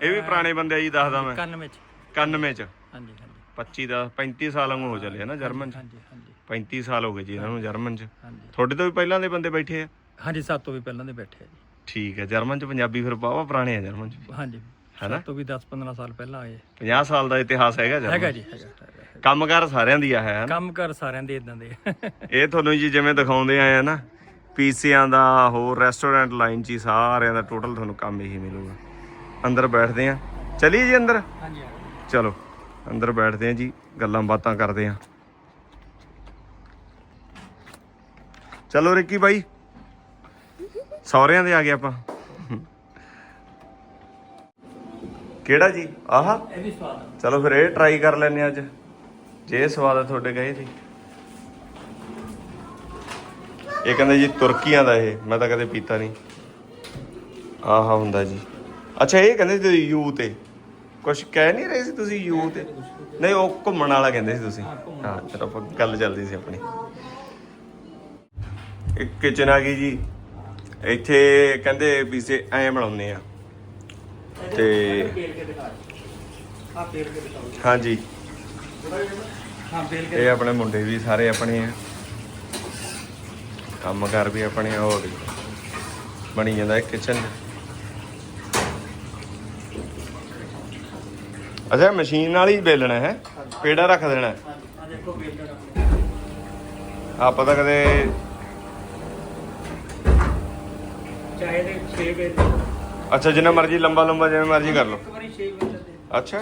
ਇਹ ਵੀ ਪੁਰਾਣੇ ਬੰਦੇ ਆ ਜੀ ਦੱਸਦਾ ਮੈਂ। 91 ਚ। 91 ਚ। ਹਾਂਜੀ ਹਾਂਜੀ। 25 ਦਾ 35 ਸਾਲ ਵਾਂਗੂ ਹੋ ਚੱਲੇ ਹਨਾ ਜਰਮਨ ਚ। ਹਾਂਜੀ ਹਾਂਜੀ। 35 ਸਾਲ ਹੋ ਗਏ ਜੀ ਇਹਨਾਂ ਨੂੰ ਜਰਮਨ ਚ। ਹਾਂਜੀ। ਤੁਹਾਡੇ ਤੋਂ ਵੀ ਪਹਿਲਾਂ ਦੇ ਬੰਦੇ ਬੈਠੇ ਆ? ਹਾਂਜੀ ਸਭ ਤੋਂ ਵੀ ਪਹਿਲਾਂ ਦੇ ਬੈਠੇ ਆ ਜੀ। ਠੀਕ ਹੈ ਜਰਮਨ ਚ ਪੰਜਾਬੀ ਫਿਰ ਬਾਵਾ ਪੁਰਾਣੇ ਆ ਜਰਮਨ ਚ। ਹਾਂਜੀ। ਹੈਨਾ? ਤੋਂ ਵੀ 10 15 ਸਾਲ ਪਹਿਲਾਂ ਆਏ। 50 ਸਾਲ ਦਾ ਇਤਿਹਾਸ ਹੈਗਾ ਹੈਗਾ ਜਰਮਨ ਜੀ ਹੈਗਾ ਹੈਗਾ। ਕੰਮਕਾਰ ਸਾਰਿਆਂ ਦੀ ਆ ਹੈ ਹਨਾ? ਕੰਮ ਕਰ ਸਾਰਿਆਂ ਦੇ ਇਦਾਂ ਦੇ। ਇਹ ਤੁਹਾਨੂੰ ਜੀ ਜਿਵੇਂ ਦਿਖਾਉਂਦੇ ਆਏ ਆ ਨਾ ਪੀਸੀਆਂ ਦਾ ਹੋਰ ਰੈਸਟੋਰੈਂਟ ਲਾਈਨ ਚ ਹੀ ਸਾਰਿਆਂ ਦਾ ਟੋਟਲ ਤੁਹਾਨੂੰ ਕੰਮ ਇਹੀ ਮਿਲੂਗਾ। ਅੰਦਰ ਬੈਠਦੇ ਆ। ਚਲੀਏ ਜੀ ਅੰਦਰ? ਹਾਂਜੀ। ਚਲੋ ਅੰਦਰ ਬੈਠਦੇ ਆ ਜੀ ਗੱਲਾਂ ਬਾਤਾਂ ਕਰਦੇ ਆ। ਚਲੋ ਰਿੱਕੀ ਬਾਈ। ਸੌਰਿਆਂ ਦੇ ਆ ਗਏ ਆਪਾਂ। ਕਿਹੜਾ ਜੀ? ਆਹਾ। ਇਹ ਵੀ ਸਵਾਦ ਚਲੋ ਫਿਰ ਇਹ ਟਰਾਈ ਕਰ ਲੈਨੇ ਅੱਜ। ਜੇ ਸਵਾਦ ਆ ਤੁਹਾਡੇ ਗਏ ਸੀ ਇਹ ਕਹਿੰਦੇ ਜੀ ਤੁਰਕੀਆਂ ਦਾ ਇਹ। ਮੈਂ ਤਾਂ ਕਦੇ ਪੀਤਾ ਨਹੀਂ। ਆਹਾ ਹੁੰਦਾ ਜੀ। ਅੱਛਾ ਇਹ ਕਹਿੰਦੇ ਤੁਸੀਂ ਯੂ ਤੇ। ਕੁਝ ਕਹਿ ਨਹੀਂ ਰਹੇ ਸੀ ਤੁਸੀਂ ਯੂ ਤੇ? ਨਹੀਂ ਉਹ ਘੁੰਮਣ ਵਾਲਾ ਕਹਿੰਦੇ ਸੀ ਤੁਸੀਂ। ਹਾਂ ਚਲੋ ਆਪਾਂ ਗੱਲ ਚੱਲਦੀ ਸੀ ਆਪਣੀ। ਇੱਕ ਕਿਚਨ ਆ ਗਈ ਜੀ। ਇੱਥੇ ਕਹਿੰਦੇ ਪੀਸੇ ਐਂ ਬਣਾਉਂਦੇ ਆ। ਤੇ ਹਾਂਜੀ। ਇਹ ਆਪਣੇ ਮੁੰਡੇ ਵੀ ਸਾਰੇ ਆਪਣੇ ਆ। ਕੰਮ ਕਰ ਵੀ ਆਪਣੇ ਹੋ ਰਹੀ ਬਣੀ ਜਾਂਦਾ ਕਿਚਨ ਅੱਛਾ ਮਸ਼ੀਨ ਨਾਲ ਹੀ ਬੇਲਣਾ ਹੈ। ਪੇੜਾ ਰੱਖ ਦੇਣਾ ਹੈ। ਆ ਦੇਖੋ ਬੇਲਣ ਆਪਾਂ ਤਾਂ ਕਦੇ ਚਾਹੇ ਦੇ 6 ਵੇਲ ਅੱਛਾ ਜਿੰਨਾ ਮਰਜ਼ੀ ਲੰਬਾ ਲੰਬਾ ਜਿਵੇਂ ਮਰਜ਼ੀ ਕਰ ਲਓ। ਇੱਕ ਵਾਰੀ 6 ਵੇਲ ਦੇ ਅੱਛਾ।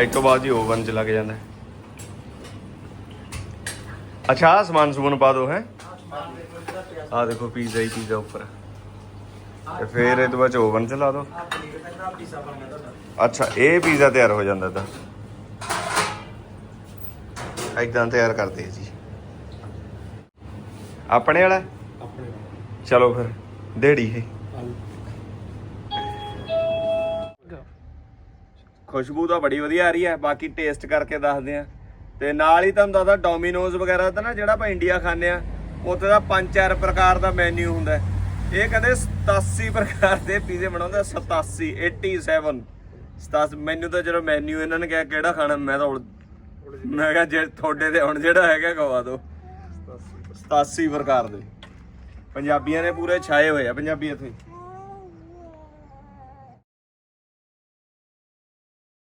ਇੱਕ ਤੋਂ ਬਾਅਦ ਹੀ ਓਵਨ ਚ ਲੱਗ ਜਾਂਦਾ। ਹੈ। ਅੱਛਾ ਆਹ ਸਮਾਨ ਸਮੂਨ ਪਾ ਦੋ ਹੈ। ਆ ਦੇਖੋ ਪੀਜ਼ਾ ਹੀ ਪੀਜ਼ਾ ਉੱਪਰ। ਤੇ ਫਿਰ ਇਹ ਤੋਂ ਬਾਅਦ ਓਵਨ ਚ ਲਾ ਦੋ। ਆ ਪਨੀਰ ਦਾ ਖਰਾਬ ਪੀਸਾ ਬਣ ਗਿਆ ਤੁਹਾਡਾ। ਅੱਛਾ ਇਹ ਪੀਜ਼ਾ ਤਿਆਰ ਹੋ ਜਾਂਦਾ ਤਾਂ ਇਦਾਂ ਤਿਆਰ ਕਰਦੇ ਆ ਜੀ। ਆਪਣੇ ਵਾਲਾ? ਆਪਣੇ ਚਲੋ ਫਿਰ ਦੇੜੀ ਹੈ ਖੁਸ਼ਬੂ ਤਾਂ ਬੜੀ ਵਧੀਆ ਆ ਰਹੀ ਹੈ ਬਾਕੀ ਟੇਸਟ ਕਰਕੇ ਦੱਸਦੇ ਆ ਤੇ ਨਾਲ ਹੀ ਤੁਹਾਨੂੰ ਦੱਸਦਾ ਡੋਮਿਨੋਜ਼ ਵਗੈਰਾ ਤਾਂ ਨਾ ਜਿਹੜਾ ਆਪਾਂ ਇੰਡੀਆ ਖਾਂਦੇ ਆ ਉੱਥੇ ਦਾ ਪੰਜ ਚਾਰ ਪ੍ਰਕਾਰ ਦਾ ਮੈਨੂ ਹੁੰਦਾ। ਇਹ ਕਹਿੰਦੇ 87 ਪ੍ਰਕਾਰ ਦੇ ਪੀਜ਼ੇ ਬਣਾਉਂਦੇ ਆ, 87 87 ਸਤਾਸ ਮੈਨੂੰ ਤਾਂ ਜਦੋਂ ਮੈਨੂ ਇਹਨਾਂ ਨੇ ਕਿਹਾ ਕਿਹੜਾ ਖਾਣਾ ਮੈਂ ਤਾਂ ਮੈਂ ਕਿਹਾ ਜੇ ਤੁਹਾਡੇ ਤੇ ਹੁਣ ਜਿਹੜਾ ਹੈਗਾ ਖਵਾ ਦਿਓ। 87 ਪ੍ਰਕਾਰ ਦੇ। ਪੰਜਾਬੀਆਂ ਨੇ ਪੂਰੇ ਛਾਏ ਹੋਏ ਆ ਪੰਜਾਬੀ ਇੱਥੇ।